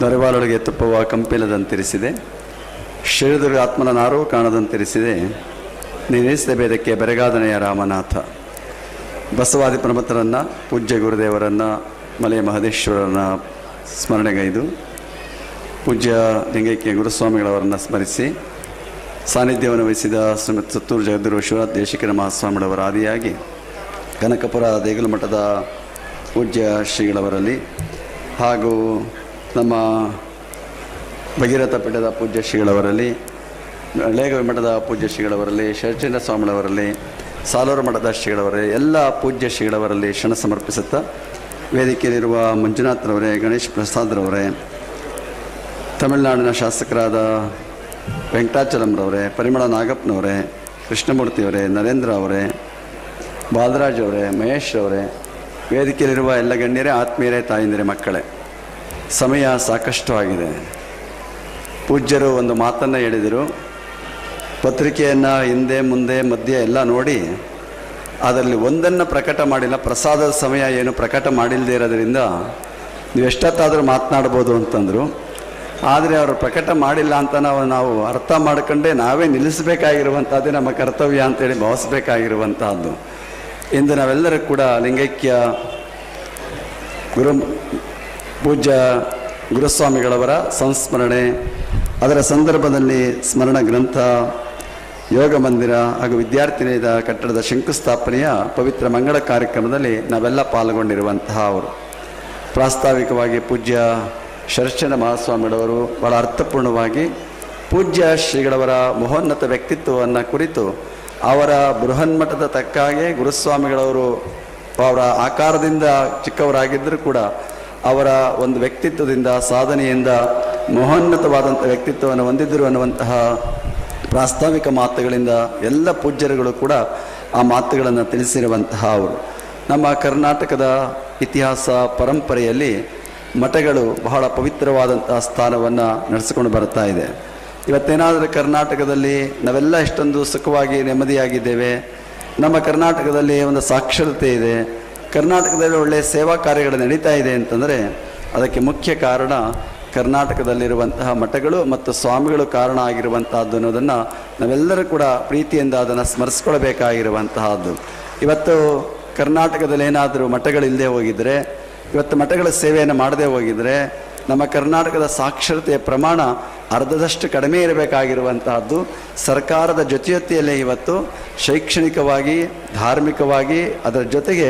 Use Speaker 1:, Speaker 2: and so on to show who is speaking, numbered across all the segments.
Speaker 1: ನೊರೆವಾಲೊಳಗೆ ತುಪ್ಪವ ಕಂಪಿಲ್ಲದಂತಿರಿಸಿದೆ ಶಿರದುರ್ಗ ಆತ್ಮನ ನಾರೋ ಕಾಣದಂತಿರಿಸಿದೆ. ನೀನಿಸಿದ ಭೇದಕ್ಕೆ ಬೆರಗಾದನೆಯ ರಾಮನಾಥ. ಬಸವಾದಿ ಪ್ರಮತರನ್ನು ಪೂಜ್ಯ ಗುರುದೇವರನ್ನು, ಮಲೆ ಮಹದೇಶ್ವರನ ಸ್ಮರಣೆಗೈದು, ಪೂಜ್ಯ ಲಿಂಗೈಕ್ಯ ಗುರುಸ್ವಾಮಿಗಳವರನ್ನು ಸ್ಮರಿಸಿ, ಸಾನ್ನಿಧ್ಯವನ್ನು ವಹಿಸಿದ ಸುಮಿತ್ ಸುತ್ತೂರು ಜಗದ್ಗುರು ಶಿವರಾಜ್ ದೇಶಿಕರ ಮಹಾಸ್ವಾಮಿಗಳವರ ಆದಿಯಾಗಿ, ಕನಕಪುರ ದೇಗುಲ ಮಠದ ಪೂಜ್ಯ ಶ್ರೀಗಳವರಲ್ಲಿ ಹಾಗೂ ನಮ್ಮ ಭಗೀರಥ ಪೀಠದ ಪೂಜ್ಯ ಶ್ರೀಗಳವರಲ್ಲಿ ಲೇಗವಿ ಮಠದ ಪೂಜ್ಯ ಶ್ರೀಗಳವರಲ್ಲಿ ಶರಚಂದ್ರ ಸ್ವಾಮಿಗಳವರಲ್ಲಿ, ಸಾಲೂರು ಮಠದ ಶ್ರೀಗಳವರೇ ಎಲ್ಲ ಪೂಜ್ಯ ಶ್ರೀಗಳವರಲ್ಲಿ ಕ್ಷಣ ಸಮರ್ಪಿಸುತ್ತಾ ವೇದಿಕೆಯಲ್ಲಿರುವ ಮಂಜುನಾಥ್ರವರೇ, ಗಣೇಶ್ ಪ್ರಸಾದ್ರವರೇ, ತಮಿಳುನಾಡಿನ ಶಾಸಕರಾದ ವೆಂಕಟಾಚಲಂರವರೇ, ಪರಿಮಳ ನಾಗಪ್ಪನವರೇ, ಕೃಷ್ಣಮೂರ್ತಿಯವರೇ, ನರೇಂದ್ರ ಅವರೇ, ಬಾಲರಾಜ್ ಅವರೇ, ಮಹೇಶ್ ಅವರೇ, ವೇದಿಕೆಯಲ್ಲಿರುವ ಎಲ್ಲ ಗಣ್ಯರೇ, ಆತ್ಮೀಯರೇ, ತಾಯಂದಿರೇ, ಮಕ್ಕಳೇ. ಸಮಯ ಸಾಕಷ್ಟು ಆಗಿದೆ ಪೂಜ್ಯರು ಒಂದು ಮಾತನ್ನು ಹೇಳಿದರು. ಪತ್ರಿಕೆಯನ್ನು ಹಿಂದೆ, ಮುಂದೆ, ಮಧ್ಯೆ ಎಲ್ಲ ನೋಡಿ, ಅದರಲ್ಲಿ ಒಂದನ್ನು ಪ್ರಕಟ ಮಾಡಿಲ್ಲ. ಪ್ರಸಾದದ ಸಮಯ ಏನು ಪ್ರಕಟ ಮಾಡಿಲ್ಲದೆ ಇರೋದರಿಂದ ನೀವು ಎಷ್ಟೊತ್ತಾದರೂ ಮಾತನಾಡ್ಬೋದು ಅಂತಂದರು. ಆದರೆ ಅವರು ಪ್ರಕಟ ಮಾಡಿಲ್ಲ ಅಂತ ನಾವು ನಾವು ಅರ್ಥ ಮಾಡ್ಕೊಂಡೇ ನಾವೇ ನಿಲ್ಲಿಸಬೇಕಾಗಿರುವಂಥದ್ದೇ ನಮ್ಮ ಕರ್ತವ್ಯ ಅಂತೇಳಿ ಭಾವಿಸಬೇಕಾಗಿರುವಂತಹದ್ದು ಇಂದು ನಾವೆಲ್ಲರೂ ಕೂಡ ಲಿಂಗೈಕ್ಯ ಗುರು ಪೂಜ್ಯ ಗುರುಸ್ವಾಮಿಗಳವರ ಸಂಸ್ಮರಣೆ, ಅದರ ಸಂದರ್ಭದಲ್ಲಿ ಸ್ಮರಣ ಗ್ರಂಥ, ಯೋಗ ಮಂದಿರ ಹಾಗೂ ವಿದ್ಯಾರ್ಥಿನಿಯದ ಕಟ್ಟಡದ ಶಂಕುಸ್ಥಾಪನೆಯ ಪವಿತ್ರ ಮಂಗಳ ಕಾರ್ಯಕ್ರಮದಲ್ಲಿ ನಾವೆಲ್ಲ ಪಾಲ್ಗೊಂಡಿರುವಂತಹ ಅವರು. ಪ್ರಾಸ್ತಾವಿಕವಾಗಿ ಪೂಜ್ಯ ಶರಶ್ಚಂದ್ರ ಮಹಾಸ್ವಾಮಿಗಳವರು ಬಹಳ ಅರ್ಥಪೂರ್ಣವಾಗಿ ಪೂಜ್ಯ ಶ್ರೀಗಳವರ ಮಹೋನ್ನತ ವ್ಯಕ್ತಿತ್ವವನ್ನು ಕುರಿತು ಅವರ ಬೃಹನ್ಮಠದ ತಕ್ಕಾಗೆ ಗುರುಸ್ವಾಮಿಗಳವರು ಅವರ ಆಕಾರದಿಂದ ಚಿಕ್ಕವರಾಗಿದ್ದರೂ ಕೂಡ ಅವರ ಒಂದು ವ್ಯಕ್ತಿತ್ವದಿಂದ, ಸಾಧನೆಯಿಂದ ಮಹೋನ್ನತವಾದಂಥ ವ್ಯಕ್ತಿತ್ವವನ್ನು ಹೊಂದಿದ್ದರು ಅನ್ನುವಂತಹ ಪ್ರಾಸ್ತಾವಿಕ ಮಾತುಗಳಿಂದ ಎಲ್ಲ ಪೂಜ್ಯರುಗಳು ಕೂಡ ಆ ಮಾತುಗಳನ್ನು ತಿಳಿಸಿರುವಂತಹ ಅವರು. ನಮ್ಮ ಕರ್ನಾಟಕದ ಇತಿಹಾಸ ಪರಂಪರೆಯಲ್ಲಿ ಮಠಗಳು ಬಹಳ ಪವಿತ್ರವಾದಂತಹ ಸ್ಥಾನವನ್ನು ನಡೆಸಿಕೊಂಡು ಬರ್ತಾ ಇದೆ. ಇವತ್ತೇನಾದರೂ ಕರ್ನಾಟಕದಲ್ಲಿ ನಾವೆಲ್ಲ ಇಷ್ಟೊಂದು ಸುಖವಾಗಿ ನೆಮ್ಮದಿಯಾಗಿದ್ದೇವೆ, ನಮ್ಮ ಕರ್ನಾಟಕದಲ್ಲಿ ಒಂದು ಸಾಕ್ಷರತೆ ಇದೆ ಕರ್ನಾಟಕದಲ್ಲಿ ಒಳ್ಳೆಯ ಸೇವಾ ಕಾರ್ಯಗಳು ನಡೀತಾ ಇದೆ ಅಂತಂದರೆ ಅದಕ್ಕೆ ಮುಖ್ಯ ಕಾರಣ ಕರ್ನಾಟಕದಲ್ಲಿರುವಂತಹ ಮಠಗಳು ಮತ್ತು ಸ್ವಾಮಿಗಳು ಕಾರಣ ಆಗಿರುವಂತಹದ್ದು ಅನ್ನೋದನ್ನು ನಾವೆಲ್ಲರೂ ಕೂಡ ಪ್ರೀತಿಯಿಂದ ಅದನ್ನು ಸ್ಮರಿಸ್ಕೊಳ್ಬೇಕಾಗಿರುವಂತಹದ್ದು. ಇವತ್ತು ಕರ್ನಾಟಕದಲ್ಲಿ ಏನಾದರೂ ಮಠಗಳಿಲ್ಲದೆ ಹೋಗಿದ್ದರೆ ಇವತ್ತು ಮಠಗಳ ಸೇವೆಯನ್ನು ಮಾಡದೆ ಹೋಗಿದರೆ, ನಮ್ಮ ಕರ್ನಾಟಕದ ಸಾಕ್ಷರತೆಯ ಪ್ರಮಾಣ ಅರ್ಧದಷ್ಟು ಕಡಿಮೆ ಇರಬೇಕಾಗಿರುವಂತಹದ್ದು. ಸರ್ಕಾರದ ಜೊತೆಯೊತೆಯಲ್ಲೇ ಇವತ್ತು ಶೈಕ್ಷಣಿಕವಾಗಿ, ಧಾರ್ಮಿಕವಾಗಿ ಅದರ ಜೊತೆಗೆ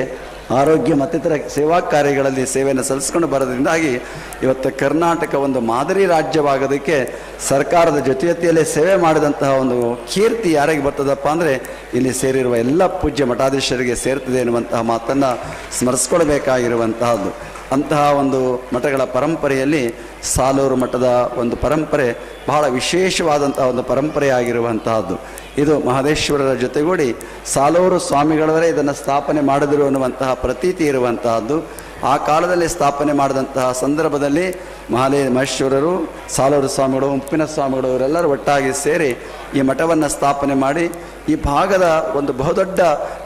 Speaker 1: ಆರೋಗ್ಯ ಮತ್ತಿತರ ಸೇವಾ ಕಾರ್ಯಗಳಲ್ಲಿ ಸೇವೆಯನ್ನು ಸಲ್ಲಿಸ್ಕೊಂಡು ಬರೋದ್ರಿಂದಾಗಿ ಇವತ್ತು ಕರ್ನಾಟಕ ಒಂದು ಮಾದರಿ ರಾಜ್ಯವಾಗೋದಕ್ಕೆ ಸರ್ಕಾರದ ಜೊತೆ ಜೊತೆಯಲ್ಲೇ ಸೇವೆ ಮಾಡಿದಂತಹ ಒಂದು ಕೀರ್ತಿ ಯಾರಿಗೆ ಬರ್ತದಪ್ಪ ಅಂದರೆ ಇಲ್ಲಿ ಸೇರಿರುವ ಎಲ್ಲ ಪೂಜ್ಯ ಮಠಾಧೀಶರಿಗೆ ಸೇರ್ತದೆ ಎನ್ನುವಂತಹ ಮಾತನ್ನು ಸ್ಮರಿಸ್ಕೊಳ್ಬೇಕಾಗಿರುವಂತಹದ್ದು. ಅಂತಹ ಒಂದು ಮಠಗಳ ಪರಂಪರೆಯಲ್ಲಿ ಸಾಲೂರು ಮಠದ ಒಂದು ಪರಂಪರೆ ಬಹಳ ವಿಶೇಷವಾದಂತಹ ಒಂದು ಪರಂಪರೆಯಾಗಿರುವಂತಹದ್ದು. ಇದು ಮಹದೇಶ್ವರರ ಜೊತೆಗೂಡಿ ಸಾಲೂರು ಸ್ವಾಮಿಗಳವರೇ ಇದನ್ನು ಸ್ಥಾಪನೆ ಮಾಡಿದರು ಅನ್ನುವಂತಹ ಪ್ರತೀತಿ ಇರುವಂತಹದ್ದು. ಆ ಕಾಲದಲ್ಲಿ ಸ್ಥಾಪನೆ ಮಾಡಿದಂತಹ ಸಂದರ್ಭದಲ್ಲಿ ಮಹಾಲೇ ಮಹೇಶ್ವರರು, ಸಾಲೂರು ಸ್ವಾಮಿಗಳು, ಉಪ್ಪಿನ ಸ್ವಾಮಿಗಳು ಇವರೆಲ್ಲರೂ ಒಟ್ಟಾಗಿ ಸೇರಿ ಈ ಮಠವನ್ನು ಸ್ಥಾಪನೆ ಮಾಡಿ ಈ ಭಾಗದ ಒಂದು ಬಹುದೊಡ್ಡ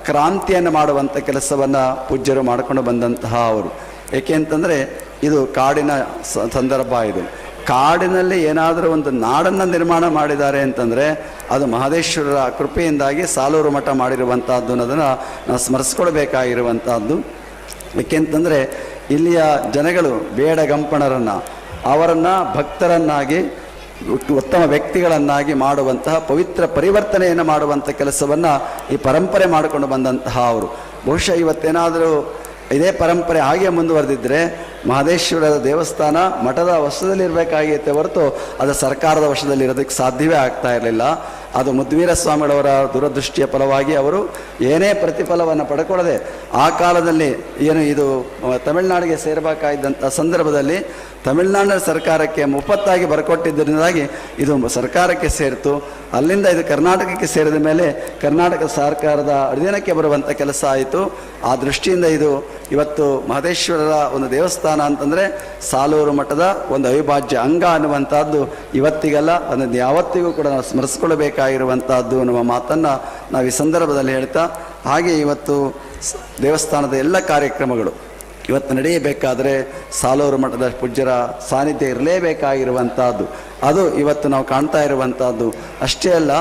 Speaker 1: ಕ್ರಾಂತಿಯನ್ನು ಮಾಡುವಂಥ ಕೆಲಸವನ್ನು ಪೂಜ್ಯರು ಮಾಡಿಕೊಂಡು ಬಂದಂತಹ ಅವರು. ಏಕೆ ಅಂತಂದರೆ ಇದು ಕಾಡಿನ ಸಂದರ್ಭ ಇದು. ಕಾಡಿನಲ್ಲಿ ಏನಾದರೂ ಒಂದು ನಾಡನ್ನು ನಿರ್ಮಾಣ ಮಾಡಿದ್ದಾರೆ ಅಂತಂದರೆ ಅದು ಮಹದೇಶ್ವರರ ಕೃಪೆಯಿಂದಾಗಿ ಸಾಲೂರು ಮಠ ಮಾಡಿರುವಂಥದ್ದು ಅನ್ನೋದನ್ನು ನಾವು ಸ್ಮರಿಸ್ಕೊಳ್ಬೇಕಾಗಿರುವಂಥದ್ದು ಏಕೆಂತಂದರೆ ಇಲ್ಲಿಯ ಜನಗಳು ಬೇಡ ಗಂಪಣರನ್ನು, ಅವರನ್ನು ಭಕ್ತರನ್ನಾಗಿ ಉತ್- ಉತ್ತಮ ವ್ಯಕ್ತಿಗಳನ್ನಾಗಿ ಮಾಡುವಂತಹ ಪವಿತ್ರ ಪರಿವರ್ತನೆಯನ್ನು ಮಾಡುವಂಥ ಕೆಲಸವನ್ನು ಈ ಪರಂಪರೆ ಮಾಡಿಕೊಂಡು ಬಂದಂತಹ ಅವರು. ಬಹುಶಃ ಇವತ್ತೇನಾದರೂ ಇದೇ ಪರಂಪರೆ ಹಾಗೆ ಮುಂದುವರೆದಿದ್ದರೆ ಮಹದೇಶ್ವರದ ದೇವಸ್ಥಾನ ಮಠದ ವಶದಲ್ಲಿ ಇರಬೇಕಾಗಿತ್ತೆ ಹೊರತು ಅದು ಸರ್ಕಾರದ ವಶದಲ್ಲಿ ಇರೋದಕ್ಕೆ ಸಾಧ್ಯವೇ ಆಗ್ತಾ ಇರಲಿಲ್ಲ. ಅದು ಮುದ್ವೀರ ಸ್ವಾಮಿಗಳವರ ದೂರದೃಷ್ಟಿಯ ಫಲವಾಗಿ ಅವರು ಏನೇ ಪ್ರತಿಫಲವನ್ನು ಪಡ್ಕೊಳ್ಳದೆ ಆ ಕಾಲದಲ್ಲಿ ಏನು ಇದು ತಮಿಳುನಾಡಿಗೆ ಸೇರಬೇಕಾಗಿದ್ದಂಥ ಸಂದರ್ಭದಲ್ಲಿ ತಮಿಳುನಾಡಿನ ಸರ್ಕಾರಕ್ಕೆ ಮುಪ್ಪತ್ತಾಗಿ ಬರಕೊಟ್ಟಿದ್ದರಿಂದಾಗಿ ಇದು ಸರ್ಕಾರಕ್ಕೆ ಸೇರಿತು. ಅಲ್ಲಿಂದ ಇದು ಕರ್ನಾಟಕಕ್ಕೆ ಸೇರಿದ ಮೇಲೆ ಕರ್ನಾಟಕ ಸರ್ಕಾರದ ಅಧೀನಕ್ಕೆ ಬರುವಂಥ ಕೆಲಸ ಆಯಿತು. ಆ ದೃಷ್ಟಿಯಿಂದ ಇದು ಇವತ್ತು ಮಹದೇಶ್ವರರ ಒಂದು ದೇವಸ್ಥಾನ ಅಂತಂದರೆ ಸಾಲೂರು ಮಠದ ಒಂದು ಅವಿಭಾಜ್ಯ ಅಂಗ ಅನ್ನುವಂಥದ್ದು ಇವತ್ತಿಗಲ್ಲ, ಅದನ್ನು ಯಾವತ್ತಿಗೂ ಕೂಡ ನಾವು ಸ್ಮರಿಸ್ಕೊಳ್ಬೇಕಾಗಿರುವಂಥದ್ದು ಅನ್ನುವ ಮಾತನ್ನು ನಾವು ಈ ಸಂದರ್ಭದಲ್ಲಿ ಹೇಳ್ತಾ, ಹಾಗೆ ಇವತ್ತು ದೇವಸ್ಥಾನದ ಎಲ್ಲ ಕಾರ್ಯಕ್ರಮಗಳು ಇವತ್ತು ನಡೆಯಬೇಕಾದರೆ ಸಾಲೂರು ಮಠದ ಪೂಜ್ಯರ ಸಾನ್ನಿಧ್ಯ ಇರಲೇಬೇಕಾಗಿರುವಂಥದ್ದು ಅದು ಇವತ್ತು ನಾವು ಕಾಣ್ತಾ ಇರುವಂಥದ್ದು ಅಷ್ಟೇ ಅಲ್ಲ,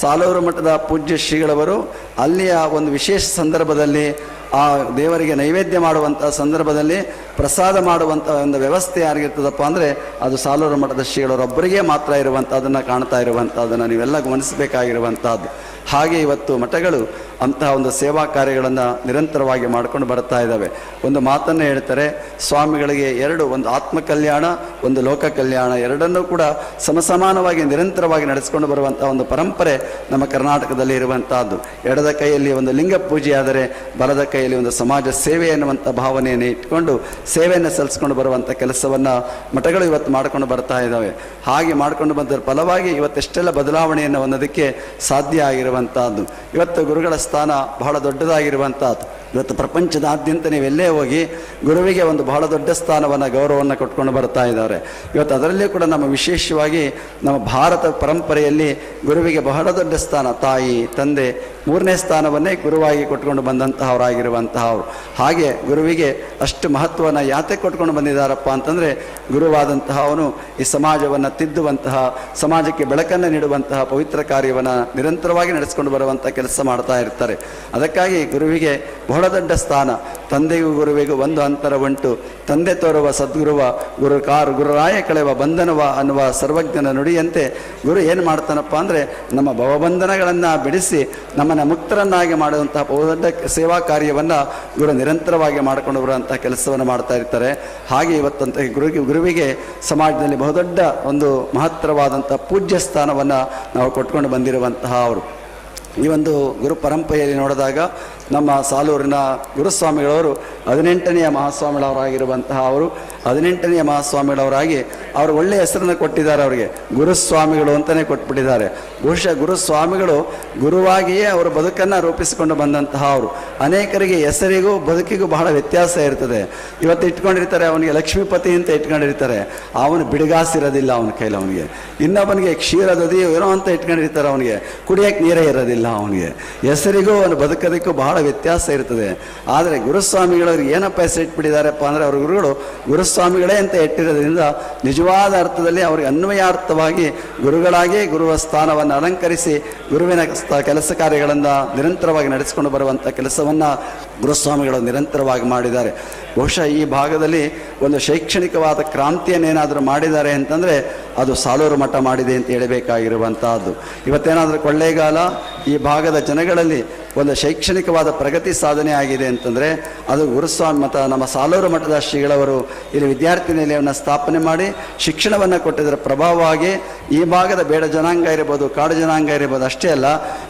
Speaker 1: ಸಾಲೂರು ಮಠದ ಪೂಜ್ಯ ಶ್ರೀಗಳವರು ಅಲ್ಲಿಯ ಒಂದು ವಿಶೇಷ ಸಂದರ್ಭದಲ್ಲಿ ಆ ದೇವರಿಗೆ ನೈವೇದ್ಯ ಮಾಡುವಂಥ ಸಂದರ್ಭದಲ್ಲಿ ಪ್ರಸಾದ ಮಾಡುವಂಥ ಒಂದು ವ್ಯವಸ್ಥೆ ಯಾರಿಗಿರ್ತದಪ್ಪ ಅಂದರೆ ಅದು ಸಾಲೂರು ಮಠದ ಶ್ರೀಗಳವರೊಬ್ಬರಿಗೆ ಮಾತ್ರ ಇರುವಂಥದ್ದನ್ನು ಕಾಣ್ತಾ ಇರುವಂಥದ್ದನ್ನು ನೀವೆಲ್ಲ ಗಮನಿಸಬೇಕಾಗಿರುವಂಥದ್ದು ಹಾಗೆ ಇವತ್ತು ಮಠಗಳು ಅಂತಹ ಒಂದು ಸೇವಾ ಕಾರ್ಯಗಳನ್ನು ನಿರಂತರವಾಗಿ ಮಾಡ್ಕೊಂಡು ಬರ್ತಾ ಇದ್ದಾವೆ ಒಂದು ಮಾತನ್ನು ಹೇಳ್ತಾರೆ, ಸ್ವಾಮಿಗಳಿಗೆ ಎರಡು, ಒಂದು ಆತ್ಮ ಕಲ್ಯಾಣ, ಒಂದು ಲೋಕ ಕಲ್ಯಾಣ, ಎರಡನ್ನೂ ಕೂಡ ಸಮಸಮಾನವಾಗಿ ನಿರಂತರವಾಗಿ ನಡೆಸಿಕೊಂಡು ಬರುವಂಥ ಒಂದು ಪರಂಪರೆ ನಮ್ಮ ಕರ್ನಾಟಕದಲ್ಲಿ ಇರುವಂಥದ್ದು ಎಡದ ಕೈಯಲ್ಲಿ ಒಂದು ಲಿಂಗ ಪೂಜೆಯಾದರೆ ಬಲದ ಕೈಯಲ್ಲಿ ಒಂದು ಸಮಾಜ ಸೇವೆ ಎನ್ನುವಂಥ ಭಾವನೆಯನ್ನು ಇಟ್ಕೊಂಡು ಸೇವೆಯನ್ನು ಸಲ್ಲಿಸ್ಕೊಂಡು ಬರುವಂಥ ಕೆಲಸವನ್ನು ಮಠಗಳು ಇವತ್ತು ಮಾಡ್ಕೊಂಡು ಬರ್ತಾ ಇದ್ದಾವೆ. ಹಾಗೆ ಮಾಡ್ಕೊಂಡು ಬಂದರ ಫಲವಾಗಿ ಇವತ್ತೆಷ್ಟೆಲ್ಲ ಬದಲಾವಣೆಯನ್ನು ಹೊಂದೋದಕ್ಕೆ ಸಾಧ್ಯ ಆಗಿರುವಂಥದ್ದು. ಇವತ್ತು ಗುರುಗಳ ಸ್ಥಾನ ಬಹಳ ದೊಡ್ಡದಾಗಿರುವಂತಹದ್ದು ಇವತ್ತು ಪ್ರಪಂಚದಾದ್ಯಂತ ನೀವೆಲ್ಲೇ ಹೋಗಿ ಗುರುವಿಗೆ ಒಂದು ಬಹಳ ದೊಡ್ಡ ಸ್ಥಾನವನ್ನು, ಗೌರವವನ್ನು ಕೊಟ್ಕೊಂಡು ಬರ್ತಾ ಇದ್ದಾರೆ. ಇವತ್ತು ಅದರಲ್ಲೂ ಕೂಡ ನಮ್ಮ ವಿಶೇಷವಾಗಿ ನಮ್ಮ ಭಾರತ ಪರಂಪರೆಯಲ್ಲಿ ಗುರುವಿಗೆ ಬಹಳ ದೊಡ್ಡ ಸ್ಥಾನ, ತಾಯಿ, ತಂದೆ ಮೂರನೇ ಸ್ಥಾನವನ್ನೇ ಗುರುವಾಗಿ ಕೊಟ್ಕೊಂಡು ಬಂದಂತಹವರಾಗಿರುವಂತಹವರು. ಹಾಗೆ ಗುರುವಿಗೆ ಅಷ್ಟು ಮಹತ್ವವನ್ನು ಯಾತೆ ಕೊಟ್ಕೊಂಡು ಬಂದಿದ್ದಾರಪ್ಪ ಅಂತಂದರೆ ಗುರುವಾದಂತಹ ಅವನು ಈ ಸಮಾಜವನ್ನು ತಿದ್ದುವಂತಹ, ಸಮಾಜಕ್ಕೆ ಬೆಳಕನ್ನು ನೀಡುವಂತಹ ಪವಿತ್ರ ಕಾರ್ಯವನ್ನು ನಿರಂತರವಾಗಿ ನಡೆಸ್ಕೊಂಡು ಬರುವಂಥ ಕೆಲಸ ಮಾಡ್ತಾ ಇರ್ತಾರೆ. ಅದಕ್ಕಾಗಿ ಗುರುವಿಗೆ ಬಹಳ ದೊಡ್ಡ ಸ್ಥಾನ ತಂದೆಗೂ ಗುರುವಿಗೂ ಒಂದು ಅಂತರ ಉಂಟು ತಂದೆ ತೋರುವ ಸದ್ಗುರುವ ಗುರು ಕಾರ್ ಗುರುರಾಯ ಕಳೆವ ಬಂಧನವ ಅನ್ನುವ ಸರ್ವಜ್ಞನ ನುಡಿಯಂತೆ ಗುರು ಏನು ಮಾಡ್ತಾನಪ್ಪ ಅಂದರೆ ನಮ್ಮ ಭವಬಂಧನಗಳನ್ನು ಬಿಡಿಸಿ ನಮ್ಮನ್ನು ಮುಕ್ತರನ್ನಾಗಿ ಮಾಡುವಂತಹ ಬಹುದೊಡ್ಡ ಸೇವಾ ಕಾರ್ಯವನ್ನು ಗುರು ನಿರಂತರವಾಗಿ ಮಾಡಿಕೊಂಡು ಬರುವಂಥ ಕೆಲಸವನ್ನು ಮಾಡ್ತಾ ಇರ್ತಾರೆ. ಹಾಗೆ ಇವತ್ತಂತ ಗುರುಗೆ ಗುರುವಿಗೆ ಸಮಾಜದಲ್ಲಿ ಬಹುದೊಡ್ಡ ಒಂದು ಮಹತ್ತರವಾದಂಥ ಪೂಜ್ಯ ಸ್ಥಾನವನ್ನು ನಾವು ಕೊಟ್ಕೊಂಡು ಬಂದಿರುವಂತಹ ಅವರು. ಈ ಒಂದು ಗುರು ಪರಂಪರೆಯಲ್ಲಿ ನೋಡಿದಾಗ ನಮ್ಮ ಸಾಲೂರಿನ ಗುರುಸ್ವಾಮಿಗಳವರು ಹದಿನೆಂಟನೆಯ ಮಹಾಸ್ವಾಮಿಗಳವರಾಗಿರುವಂತಹ ಅವರು ಹದಿನೆಂಟನೆಯ ಮಹಾಸ್ವಾಮಿಗಳವರಾಗಿ ಅವರು ಒಳ್ಳೆಯ ಹೆಸರನ್ನು ಕೊಟ್ಟಿದ್ದಾರೆ ಅವರಿಗೆ. ಗುರುಸ್ವಾಮಿಗಳು ಅಂತಲೇ ಕೊಟ್ಬಿಟ್ಟಿದ್ದಾರೆ. ಬಹುಶಃ ಗುರುಸ್ವಾಮಿಗಳು ಗುರುವಾಗಿಯೇ ಅವರ ಬದುಕನ್ನು ರೂಪಿಸಿಕೊಂಡು ಬಂದಂತಹ ಅವರು. ಅನೇಕರಿಗೆ ಹೆಸರಿಗೂ ಬದುಕಿಗೂ ಬಹಳ ವ್ಯತ್ಯಾಸ ಇರ್ತದೆ. ಇವತ್ತು ಇಟ್ಕೊಂಡಿರ್ತಾರೆ ಅವನಿಗೆ ಲಕ್ಷ್ಮೀಪತಿ ಅಂತ ಇಟ್ಕೊಂಡಿರ್ತಾರೆ. ಅವನು ಬಿಡುಗಾಸಿರೋದಿಲ್ಲ ಅವನ ಕೈಲಿ ಅವನಿಗೆ. ಇನ್ನೊಬ್ಬನಿಗೆ ಕ್ಷೀರದದಿ ಏನೋ ಅಂತ ಇಟ್ಕೊಂಡಿರ್ತಾರೆ ಅವನಿಗೆ. ಕುಡಿಯೋಕ್ಕೆ ನೀರೇ ಇರೋದಿಲ್ಲ ಅವನಿಗೆ. ಹೆಸರಿಗೂ ಅವನು ಬದುಕೋದಕ್ಕೂ ಬಹಳ ವ್ಯತ್ಯಾಸ ಇರ್ತದೆ. ಆದರೆ ಗುರುಸ್ವಾಮಿಗಳವ್ರಿಗೆ ಏನಪ್ಪ ಹೆಸರು ಇಟ್ಬಿಟ್ಟಿದ್ದಾರಪ್ಪ ಅಂದರೆ ಅವ್ರ ಗುರುಗಳು ಗುರುಸ್ವಾಮಿಗಳೇ ಅಂತ ಇಟ್ಟಿರೋದ್ರಿಂದ ನಿಜವಾದ ಅರ್ಥದಲ್ಲಿ ಅವರಿಗೆ ಅನ್ವಯಾರ್ಥವಾಗಿ ಗುರುಗಳಾಗಿ ಗುರುವ ಸ್ಥಾನವನ್ನು ಅಲಂಕರಿಸಿ ಗುರುವಿನ ಕೆಲಸ ಕಾರ್ಯಗಳನ್ನು ನಿರಂತರವಾಗಿ ನಡೆಸಿಕೊಂಡು ಬರುವಂಥ ಕೆಲಸವನ್ನು ಗುರುಸ್ವಾಮಿಗಳು ನಿರಂತರವಾಗಿ ಮಾಡಿದ್ದಾರೆ. ಬಹುಶಃ ಈ ಭಾಗದಲ್ಲಿ ಒಂದು ಶೈಕ್ಷಣಿಕವಾದ ಕ್ರಾಂತಿಯನ್ನೇನಾದರೂ ಮಾಡಿದ್ದಾರೆ ಅಂತಂದರೆ ಅದು ಸಾಲೂರು ಮಠ ಮಾಡಿದೆ ಅಂತ ಹೇಳಬೇಕಾಗಿರುವಂತಹದ್ದು. ಇವತ್ತೇನಾದರೂ ಕೊಳ್ಳೇಗಾಲ ಈ ಭಾಗದ ಜನಗಳಲ್ಲಿ ಒಂದು ಶೈಕ್ಷಣಿಕವಾದ ಪ್ರಗತಿ ಸಾಧನೆ ಆಗಿದೆ ಅಂತಂದರೆ ಅದು ಗುರುಸ್ವಾಮಿ ಮತ ನಮ್ಮ ಸಾಲೂರು ಮಠದ ಶ್ರೀಗಳವರು ಇಲ್ಲಿ ವಿದ್ಯಾರ್ಥಿ ನಿಲಯವನ್ನು ಸ್ಥಾಪನೆ ಮಾಡಿ ಶಿಕ್ಷಣವನ್ನು ಕೊಟ್ಟಿದ್ದರ ಪ್ರಭಾವವಾಗಿ ಈ ಭಾಗದ ಬೇಡ ಜನಾಂಗ ಇರ್ಬೋದು, ಕಾಡು ಜನಾಂಗ ಇರ್ಬೋದು ಅಷ್ಟೇ ಅಲ್ಲ,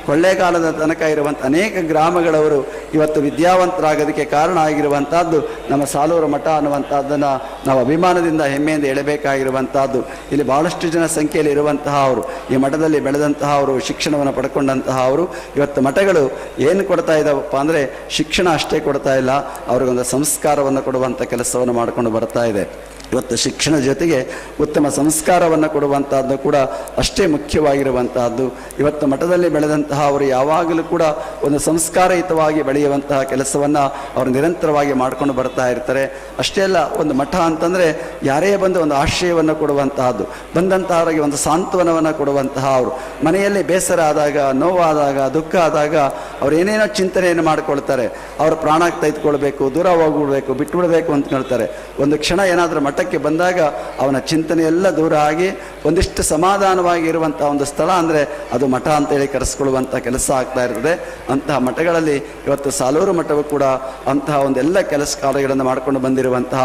Speaker 1: ಕೊಳ್ಳೇಗಾಲದ ತನಕ ಇರುವಂಥ ಅನೇಕ ಗ್ರಾಮಗಳವರು ಇವತ್ತು ವಿದ್ಯಾವಂತರಾಗೋದಕ್ಕೆ ಕಾರಣ ಆಗಿರುವಂಥದ್ದು ನಮ್ಮ ಸಾಲೂರು ಮಠ ಅನ್ನುವಂಥದ್ದನ್ನು ನಾವು ಅಭಿಮಾನದಿಂದ ಹೆಮ್ಮೆಯಿಂದ ಹೇಳಬೇಕಾಗಿರುವಂಥದ್ದು ಇಲ್ಲಿ ಭಾಳಷ್ಟು ಜನ ಸಂಖ್ಯೆಯಲ್ಲಿ ಇರುವಂತಹ ಅವರು, ಈ ಮಠದಲ್ಲಿ ಬೆಳೆದಂತಹ ಅವರು, ಶಿಕ್ಷಣವನ್ನು ಪಡ್ಕೊಂಡಂತಹ ಅವರು, ಇವತ್ತು ಮಠಗಳು ಏನು ಕೊಡ್ತಾ ಇದ್ದಾವಪ್ಪ ಅಂದರೆ ಶಿಕ್ಷಣ ಅಷ್ಟೇ ಕೊಡ್ತಾ ಇಲ್ಲ, ಅವ್ರಿಗೊಂದು ಸಂಸ್ಕಾರವನ್ನು ಕೊಡುವಂಥ ಕೆಲಸವನ್ನು ಮಾಡಿಕೊಂಡು ಬರ್ತಾ ಇದೆ. ಇವತ್ತು ಶಿಕ್ಷಣ ಜೊತೆಗೆ ಉತ್ತಮ ಸಂಸ್ಕಾರವನ್ನು ಕೊಡುವಂಥದ್ದು ಕೂಡ ಅಷ್ಟೇ ಮುಖ್ಯವಾಗಿರುವಂತಹದ್ದು. ಇವತ್ತು ಮಠದಲ್ಲಿ ಬೆಳೆದಂತಹ ಅವರು ಯಾವಾಗಲೂ ಕೂಡ ಒಂದು ಸಂಸ್ಕಾರಯುತವಾಗಿ ಬೆಳೆಯುವಂತಹ ಕೆಲಸವನ್ನು ಅವರು ನಿರಂತರವಾಗಿ ಮಾಡ್ಕೊಂಡು ಬರ್ತಾ ಇರ್ತಾರೆ. ಅಷ್ಟೇ ಅಲ್ಲ, ಒಂದು ಮಠ ಅಂತಂದರೆ ಯಾರೇ ಬಂದು ಒಂದು ಆಶ್ರಯವನ್ನು ಕೊಡುವಂತಹದ್ದು ಬಂದಂತಹವರಿಗೆ ಒಂದು ಸಾಂತ್ವನವನ್ನು ಕೊಡುವಂತಹ ಅವರು. ಮನೆಯಲ್ಲಿ ಬೇಸರ ಆದಾಗ, ನೋವಾದಾಗ, ದುಃಖ ಆದಾಗ ಅವ್ರು ಏನೇನೋ ಚಿಂತನೆಯನ್ನು ಮಾಡ್ಕೊಳ್ತಾರೆ, ಅವ್ರ ಪ್ರಾಣ ತೆಗೆದುಕೊಳ್ಬೇಕು, ದೂರ ಹೋಗ್ಬಿಡ್ಬೇಕು ಬಿಟ್ಟುಬಿಡಬೇಕು ಅಂತ ಹೇಳ್ತಾರೆ. ಒಂದು ಕ್ಷಣ ಏನಾದರೂ ಮಠಕ್ಕೆ ಬಂದಾಗ ಅವನ ಚಿಂತನೆ ಎಲ್ಲ ದೂರ ಆಗಿ ಒಂದಿಷ್ಟು ಸಮಾಧಾನವಾಗಿ ಇರುವಂಥ ಒಂದು ಸ್ಥಳ ಅಂದರೆ ಅದು ಮಠ ಅಂತೇಳಿ ಕರೆಸ್ಕೊಳ್ಳುವಂಥ ಕೆಲಸ ಆಗ್ತಾ ಇರ್ತದೆ. ಅಂತಹ ಮಠಗಳಲ್ಲಿ ಇವತ್ತು ಸಾಲೂರು ಮಠವು ಕೂಡ ಅಂತಹ ಒಂದೆಲ್ಲ ಕೆಲಸ ಕಾರ್ಯಗಳನ್ನು ಮಾಡ್ಕೊಂಡು ಬಂದಿರುವಂತಹ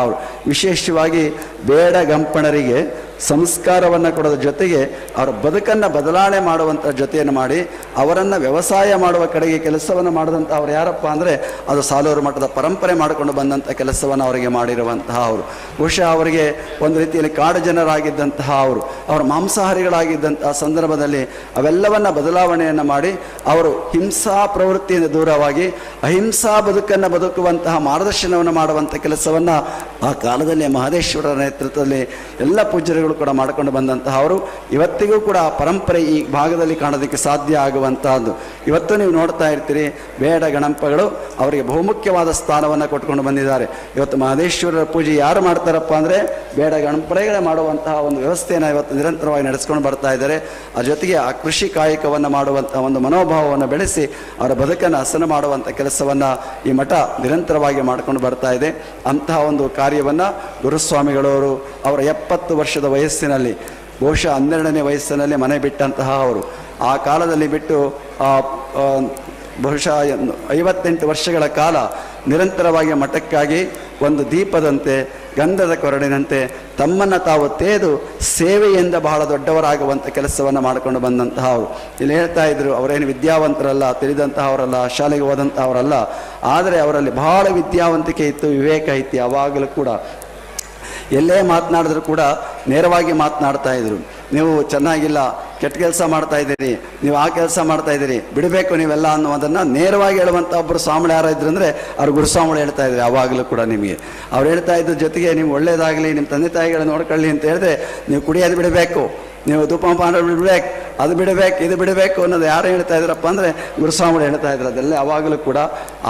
Speaker 1: ವಿಶೇಷವಾಗಿ ಬೇಡ ಗಂಪಣರಿಗೆ ಸಂಸ್ಕಾರವನ್ನು ಕೊಡೋದ್ರ ಜೊತೆಗೆ ಅವರ ಬದುಕನ್ನು ಬದಲಾವಣೆ ಮಾಡುವಂಥ ಜೊತೆಯನ್ನು ಮಾಡಿ ಅವರನ್ನು ವ್ಯವಸಾಯ ಮಾಡುವ ಕಡೆಗೆ ಕೆಲಸವನ್ನು ಮಾಡಿದಂಥ ಅವ್ರು ಯಾರಪ್ಪ ಅಂದರೆ ಅದು ಸಾಲೂರು ಮಠದ ಪರಂಪರೆ ಮಾಡಿಕೊಂಡು ಬಂದಂಥ ಕೆಲಸವನ್ನು ಅವರಿಗೆ ಮಾಡಿರುವಂತಹ ಅವರು. ಬಹುಶಃ ಅವರಿಗೆ ಒಂದು ರೀತಿಯಲ್ಲಿ ಕಾಡು ಜನರಾಗಿದ್ದಂತಹ ಅವರು ಅವರು ಮಾಂಸಾಹಾರಿಗಳಾಗಿದ್ದಂತಹ ಸಂದರ್ಭದಲ್ಲಿ ಅವೆಲ್ಲವನ್ನು ಬದಲಾವಣೆಯನ್ನು ಮಾಡಿ ಅವರು ಹಿಂಸಾ ಪ್ರವೃತ್ತಿಯಿಂದ ದೂರವಾಗಿ ಅಹಿಂಸಾ ಬದುಕನ್ನು ಬದುಕುವಂತಹ ಮಾರ್ಗದರ್ಶನವನ್ನು ಮಾಡುವಂಥ ಕೆಲಸವನ್ನು ಆ ಕಾಲದಲ್ಲಿ ಮಹದೇಶ್ವರರ ನೇತೃತ್ವದಲ್ಲಿ ಎಲ್ಲ ಪೂಜ್ಯರುಗಳು ಕೂಡ ಮಾಡಿಕೊಂಡು ಬಂದಂತಹ ಅವರು, ಇವತ್ತಿಗೂ ಕೂಡ ಆ ಪರಂಪರೆ ಈ ಭಾಗದಲ್ಲಿ ಕಾಣೋದಕ್ಕೆ ಸಾಧ್ಯ ಆಗುವಂತಹದ್ದು. ಇವತ್ತು ನೀವು ನೋಡ್ತಾ ಇರ್ತೀರಿ, ಬೇಡ ಗಣಪಗಳು ಅವರಿಗೆ ಬಹುಮುಖ್ಯವಾದ ಸ್ಥಾನವನ್ನು ಕೊಟ್ಕೊಂಡು ಬಂದಿದ್ದಾರೆ. ಇವತ್ತು ಮಹದೇಶ್ವರರ ಪೂಜೆ ಯಾರು ಮಾಡ್ತಾರಪ್ಪ ಅಂದರೆ, ಬೇಡ ಗಣಪರೆಗಳೇ ಮಾಡುವಂತಹ ಒಂದು ವ್ಯವಸ್ಥೆಯನ್ನು ಇವತ್ತು ನಿರಂತರವಾಗಿ ನಡೆಸ್ಕೊಂಡು ಬರ್ತಾ ಇದ್ದಾರೆ. ಆ ಜೊತೆಗೆ ಆ ಕೃಷಿ ಕಾಯಕವನ್ನು ಮಾಡುವಂತಹ ಒಂದು ಮನೋಭಾವವನ್ನು ಬೆಳೆಸಿ, ಅವರ ಬದುಕನ್ನು ಹಸನ ಮಾಡುವಂಥ ಕೆಲಸವನ್ನು ಈ ಮಠ ನಿರಂತರವಾಗಿ ಮಾಡ್ಕೊಂಡು ಬರ್ತಾ ಇದೆ. ಅಂತಹ ಒಂದು ಕಾರ್ಯವನ್ನು ಗುರುಸ್ವಾಮಿಗಳವರು ಅವರ ಎಪ್ಪತ್ತು ವರ್ಷದ ವಯಸ್ಸಿನಲ್ಲಿ, ಬಹುಶಃ ಹನ್ನೆರಡನೇ ವಯಸ್ಸಿನಲ್ಲಿ ಮನೆ ಬಿಟ್ಟಂತಹ ಅವರು. ಆ ಕಾಲದಲ್ಲಿ ಬಿಟ್ಟು ಬಹುಶಃ ಐವತ್ತೆಂಟು ವರ್ಷಗಳ ಕಾಲ ನಿರಂತರವಾಗಿ ಮಠಕ್ಕಾಗಿ ಒಂದು ದೀಪದಂತೆ, ಗಂಧದ ಕೊರಡಿನಂತೆ ತಮ್ಮನ್ನು ತಾವು ತೇದು ಸೇವೆಯಿಂದ ಬಹಳ ದೊಡ್ಡವರಾಗುವಂಥ ಕೆಲಸವನ್ನು ಮಾಡಿಕೊಂಡು ಬಂದಂತಹ ಅವರು. ಇಲ್ಲಿ ಹೇಳ್ತಾ ಇದ್ದರು ಅವರೇನು ವಿದ್ಯಾವಂತರಲ್ಲ, ತಿಳಿದಂತಹವರಲ್ಲ, ಶಾಲೆಗೆ ಹೋದಂತಹವರಲ್ಲ, ಆದರೆ ಅವರಲ್ಲಿ ಬಹಳ ವಿದ್ಯಾವಂತಿಕೆ ಇತ್ತು, ವಿವೇಕ ಇತ್ತು, ಯಾವಾಗಲೂ ಕೂಡ. ಎಲ್ಲೇ ಮಾತನಾಡಿದ್ರು ಕೂಡ ನೇರವಾಗಿ ಮಾತನಾಡ್ತಾ ಇದ್ರು. ನೀವು ಚೆನ್ನಾಗಿಲ್ಲ, ಕೆಟ್ಟ ಕೆಲಸ ಮಾಡ್ತಾ ಇದ್ದೀರಿ, ನೀವು ಆ ಕೆಲಸ ಮಾಡ್ತಾ ಇದ್ದೀರಿ, ಬಿಡಬೇಕು ನೀವೆಲ್ಲ ಅನ್ನೋದನ್ನು ನೇರವಾಗಿ ಹೇಳುವಂಥ ಒಬ್ಬರು ಸ್ವಾಮಿ ಯಾರು ಇದ್ರು ಅಂದರೆ ಅವ್ರು ಗುರುಸ್ವಾಮಿ ಹೇಳ್ತಾ ಇದ್ರು, ಯಾವಾಗಲೂ ಕೂಡ ನಿಮಗೆ. ಅವ್ರು ಹೇಳ್ತಾ ಇದ್ರ ಜೊತೆಗೆ ನೀವು ಒಳ್ಳೇದಾಗಲಿ, ನಿಮ್ಮ ತಂದೆ ತಾಯಿಗಳನ್ನ ನೋಡ್ಕೊಳ್ಳಿ ಅಂತ ಹೇಳಿದ್ರೆ ನೀವು ಕುಡಿಯೋದು ಬಿಡಬೇಕು. ನೀವು ಧೂಮಪಾನ ಬಿಡಬೇಕು, ಅದು ಬಿಡಬೇಕು, ಇದು ಬಿಡಬೇಕು ಅನ್ನೋದು ಯಾರು ಹೇಳ್ತಾ ಇದ್ರಪ್ಪ ಅಂದರೆ ಗುರುಸ್ವಾಮಿಗಳು ಹೇಳ್ತಾ ಇದ್ರು ಅದೆಲ್ಲ ಯಾವಾಗಲೂ ಕೂಡ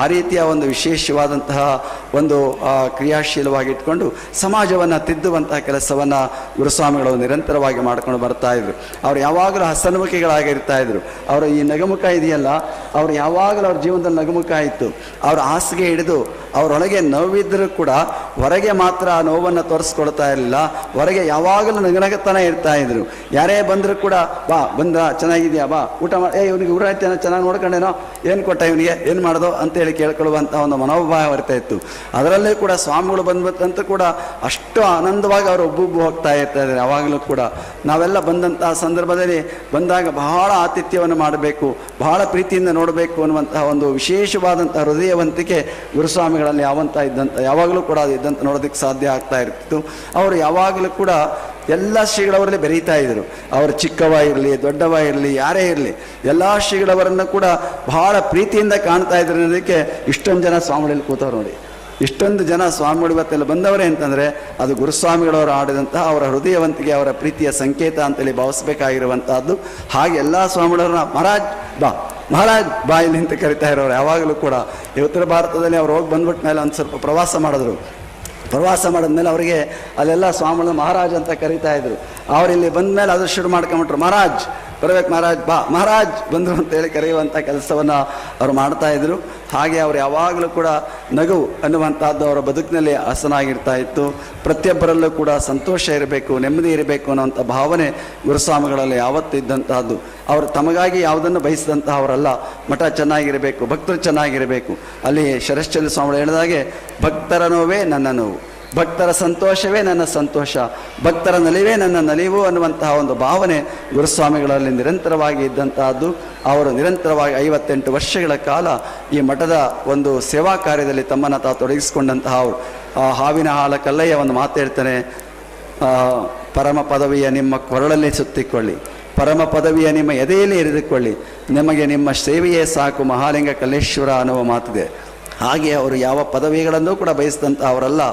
Speaker 1: ಆ ರೀತಿಯ ಒಂದು ವಿಶೇಷವಾದಂತಹ ಒಂದು ಕ್ರಿಯಾಶೀಲವಾಗಿ ಇಟ್ಕೊಂಡು ಸಮಾಜವನ್ನು ತಿದ್ದುವಂತಹ ಕೆಲಸವನ್ನು ಗುರುಸ್ವಾಮಿಗಳು ನಿರಂತರವಾಗಿ ಮಾಡ್ಕೊಂಡು ಬರ್ತಾ ಇದ್ರು. ಅವರು ಯಾವಾಗಲೂ ಹಸನ್ಮುಖಿಗಳಾಗಿರ್ತಾ ಇದ್ರು. ಅವರು ಈ ನಗಮುಖ ಇದೆಯಲ್ಲ, ಅವರು ಯಾವಾಗಲೂ ಅವ್ರ ಜೀವನದಲ್ಲಿ ನಗಮುಖ ಇತ್ತು. ಅವರ ಹಾಸಿಗೆ ಹಿಡಿದು ಅವರೊಳಗೆ ನೋವಿದ್ದರೂ ಕೂಡ ಹೊರಗೆ ಮಾತ್ರ ಆ ನೋವನ್ನು ತೋರಿಸ್ಕೊಳ್ತಾ ಇರಲಿಲ್ಲ. ಹೊರಗೆ ಯಾವಾಗಲೂ ನಗನಗತನ ಇರ್ತಾ ಇದ್ರು. ಯಾರೇ ಬಂದರೂ ಕೂಡ, ಬಾ ಬಂದ ಚೆನ್ನಾಗಿದೆಯಾ, ಬಾ, ಊಟ ಮಾಡಿ ಏ, ಇವನಿಗೆ ಊಟ ಆಯ್ತೇನೋ ಚೆನ್ನಾಗಿ ನೋಡ್ಕೊಂಡೇನೋ, ಏನು ಕೊಟ್ಟ ಇವನಿಗೆ, ಏನು ಮಾಡೋದು? ಅಂತೇಳಿ ಕೇಳ್ಕೊಳ್ಳುವಂಥ ಒಂದು ಮನೋಭಾವ ಬರ್ತಾ ಇತ್ತು. ಅದರಲ್ಲೇ ಕೂಡ ಸ್ವಾಮಿಗಳು ಬಂದ್ಬಿಟ್ಟಂತೂ ಕೂಡ ಅಷ್ಟು ಆನಂದವಾಗಿ ಅವರು ಒಬ್ಬೊಬ್ಬು ಹೋಗ್ತಾ ಇರ್ತಾ ಇದ್ದಾರೆ. ಯಾವಾಗಲೂ ಕೂಡ ನಾವೆಲ್ಲ ಬಂದಂಥ ಸಂದರ್ಭದಲ್ಲಿ ಬಂದಾಗ ಬಹಳ ಆತಿಥ್ಯವನ್ನು ಮಾಡಬೇಕು, ಬಹಳ ಪ್ರೀತಿಯಿಂದ ನೋಡಬೇಕು ಅನ್ನುವಂತಹ ಒಂದು ವಿಶೇಷವಾದಂಥ ಹೃದಯವಂತಿಕೆ ಗುರುಸ್ವಾಮಿಗಳಲ್ಲಿ ಯಾವಂತ ಇದ್ದಂತ, ಯಾವಾಗಲೂ ಕೂಡ ಅದು ಇದ್ದಂತ ನೋಡೋದಕ್ಕೆ ಸಾಧ್ಯ ಆಗ್ತಾ ಇರ್ತಿತ್ತು. ಅವರು ಯಾವಾಗಲೂ ಕೂಡ ಎಲ್ಲ ಶ್ರೀಗಳವರಲ್ಲಿ ಬೆರೀತಾ ಇದ್ದರು ಅವರು ಚಿಕ್ಕವ ಇರಲಿ ದೊಡ್ಡವ ಇರಲಿ ಯಾರೇ ಇರಲಿ, ಎಲ್ಲ ಶ್ರೀಗಳವರನ್ನು ಕೂಡ ಬಹಳ ಪ್ರೀತಿಯಿಂದ ಕಾಣ್ತಾ ಇದ್ರು ಅನ್ನೋದಕ್ಕೆ ಇಷ್ಟೊಂದು ಜನ ಸ್ವಾಮಿಗಳಲ್ಲಿ ಕೂತವ್ರು ನೋಡಿ. ಇಷ್ಟೊಂದು ಜನ ಸ್ವಾಮಿಗಳು ಇವತ್ತೆಲ್ಲ ಬಂದವರೇ ಅಂತಂದರೆ ಅದು ಗುರುಸ್ವಾಮಿಗಳವರು ಆಡಿದಂತಹ ಅವರ ಹೃದಯವಂತಿಗೆ, ಅವರ ಪ್ರೀತಿಯ ಸಂಕೇತ ಅಂತೇಳಿ ಭಾವಿಸ್ಬೇಕಾಗಿರುವಂತಹದ್ದು. ಹಾಗೆ ಎಲ್ಲ ಸ್ವಾಮಿಗಳವ್ರನ್ನ ಮಹಾರಾಜ್ ಬಾ, ಮಹಾರಾಜ್ ಬಾಯಿಲಿ ಅಂತ ಕರಿತಾ ಇರೋರು ಯಾವಾಗಲೂ ಕೂಡ. ಉತ್ತರ ಭಾರತದಲ್ಲಿ ಅವ್ರು ಹೋಗಿ ಬಂದ್ಬಿಟ್ಟ ಮೇಲೆ ಒಂದು ಸ್ವಲ್ಪ ಪ್ರವಾಸ ಮಾಡಿದ್ರು. ಪ್ರವಾಸ ಮಾಡಿದ್ಮೇಲೆ ಅವರಿಗೆ ಅಲ್ಲೆಲ್ಲ ಸ್ವಾಮಿಗಳ ಮಹಾರಾಜ್ ಅಂತ ಕರಿತಾ ಇದ್ರು. ಅವರು ಇಲ್ಲಿ ಬಂದ್ಮೇಲೆ ಅದು ಶುರು ಮಾಡ್ಕೊಂಬಿಟ್ರು. ಮಹಾರಾಜ್ ಬರ್ಬೇಕು ಮಹಾರಾಜ್, ಬಾ, ಮಹಾರಾಜ್ ಬಂದರು ಅಂತೇಳಿ ಕರೆಯುವಂಥ ಕೆಲಸವನ್ನು ಅವರು ಮಾಡ್ತಾ ಇದ್ರು. ಹಾಗೆ ಅವರು ಯಾವಾಗಲೂ ಕೂಡ ನಗು ಅನ್ನುವಂಥದ್ದು ಅವರ ಬದುಕಿನಲ್ಲಿ ಹಸನಾಗಿರ್ತಾ ಇತ್ತು. ಪ್ರತಿಯೊಬ್ಬರಲ್ಲೂ ಕೂಡ ಸಂತೋಷ ಇರಬೇಕು, ನೆಮ್ಮದಿ ಇರಬೇಕು ಅನ್ನುವಂಥ ಭಾವನೆ ಗುರುಸ್ವಾಮಿಗಳಲ್ಲಿ ಯಾವತ್ತೂ ಇದ್ದಂತಹದ್ದು. ಅವರು ತಮಗಾಗಿ ಯಾವುದನ್ನು ಬಯಸಿದಂತಹ ಅವರಲ್ಲ. ಮಠ ಚೆನ್ನಾಗಿರಬೇಕು, ಭಕ್ತರು ಚೆನ್ನಾಗಿರಬೇಕು. ಅಲ್ಲಿ ಶರಶ್ಚಂದ್ರ ಸ್ವಾಮಿಗಳು ಹೇಳಿದಾಗೆ ಭಕ್ತರ ನೋವೇ ನನ್ನ ನೋವು ಭಕ್ತರ ಸಂತೋಷವೇ ನನ್ನ ಸಂತೋಷ, ಭಕ್ತರ ನಲಿವೇ ನನ್ನ ನಲಿವು ಅನ್ನುವಂತಹ ಒಂದು ಭಾವನೆ ಗುರುಸ್ವಾಮಿಗಳಲ್ಲಿ ನಿರಂತರವಾಗಿ ಇದ್ದಂತಹದ್ದು. ಅವರು ನಿರಂತರವಾಗಿ ಐವತ್ತೆಂಟು ವರ್ಷಗಳ ಕಾಲ ಈ ಮಠದ ಒಂದು ಸೇವಾ ಕಾರ್ಯದಲ್ಲಿ ತಮ್ಮನ್ನು ತಾವು ತೊಡಗಿಸಿಕೊಂಡಂತಹ ಅವರು. ಆ ಹಾವಿನ ಹಾಲ ಕಲ್ಲಯ್ಯ ಒಂದು ಮಾತೇಳ್ತಾನೆ ಪರಮ ಪದವಿಯ ನಿಮ್ಮ ಕೊರಳಲ್ಲಿ ಸುತ್ತಿಕೊಳ್ಳಿ, ಪರಮ ಪದವಿಯ ನಿಮ್ಮ ಎದೆಯಲ್ಲಿ ಇರಿದುಕೊಳ್ಳಿ ನಿಮಗೆ ನಿಮ್ಮ ಸೇವೆಯೇ ಸಾಕು ಮಹಾಲಿಂಗ ಕಲ್ಲೇಶ್ವರ ಅನ್ನುವ ಮಾತಿದೆ. ಹಾಗೆ ಅವರು ಯಾವ ಪದವಿಗಳನ್ನು ಕೂಡ ಬಯಸಿದಂಥ ಅವರಲ್ಲ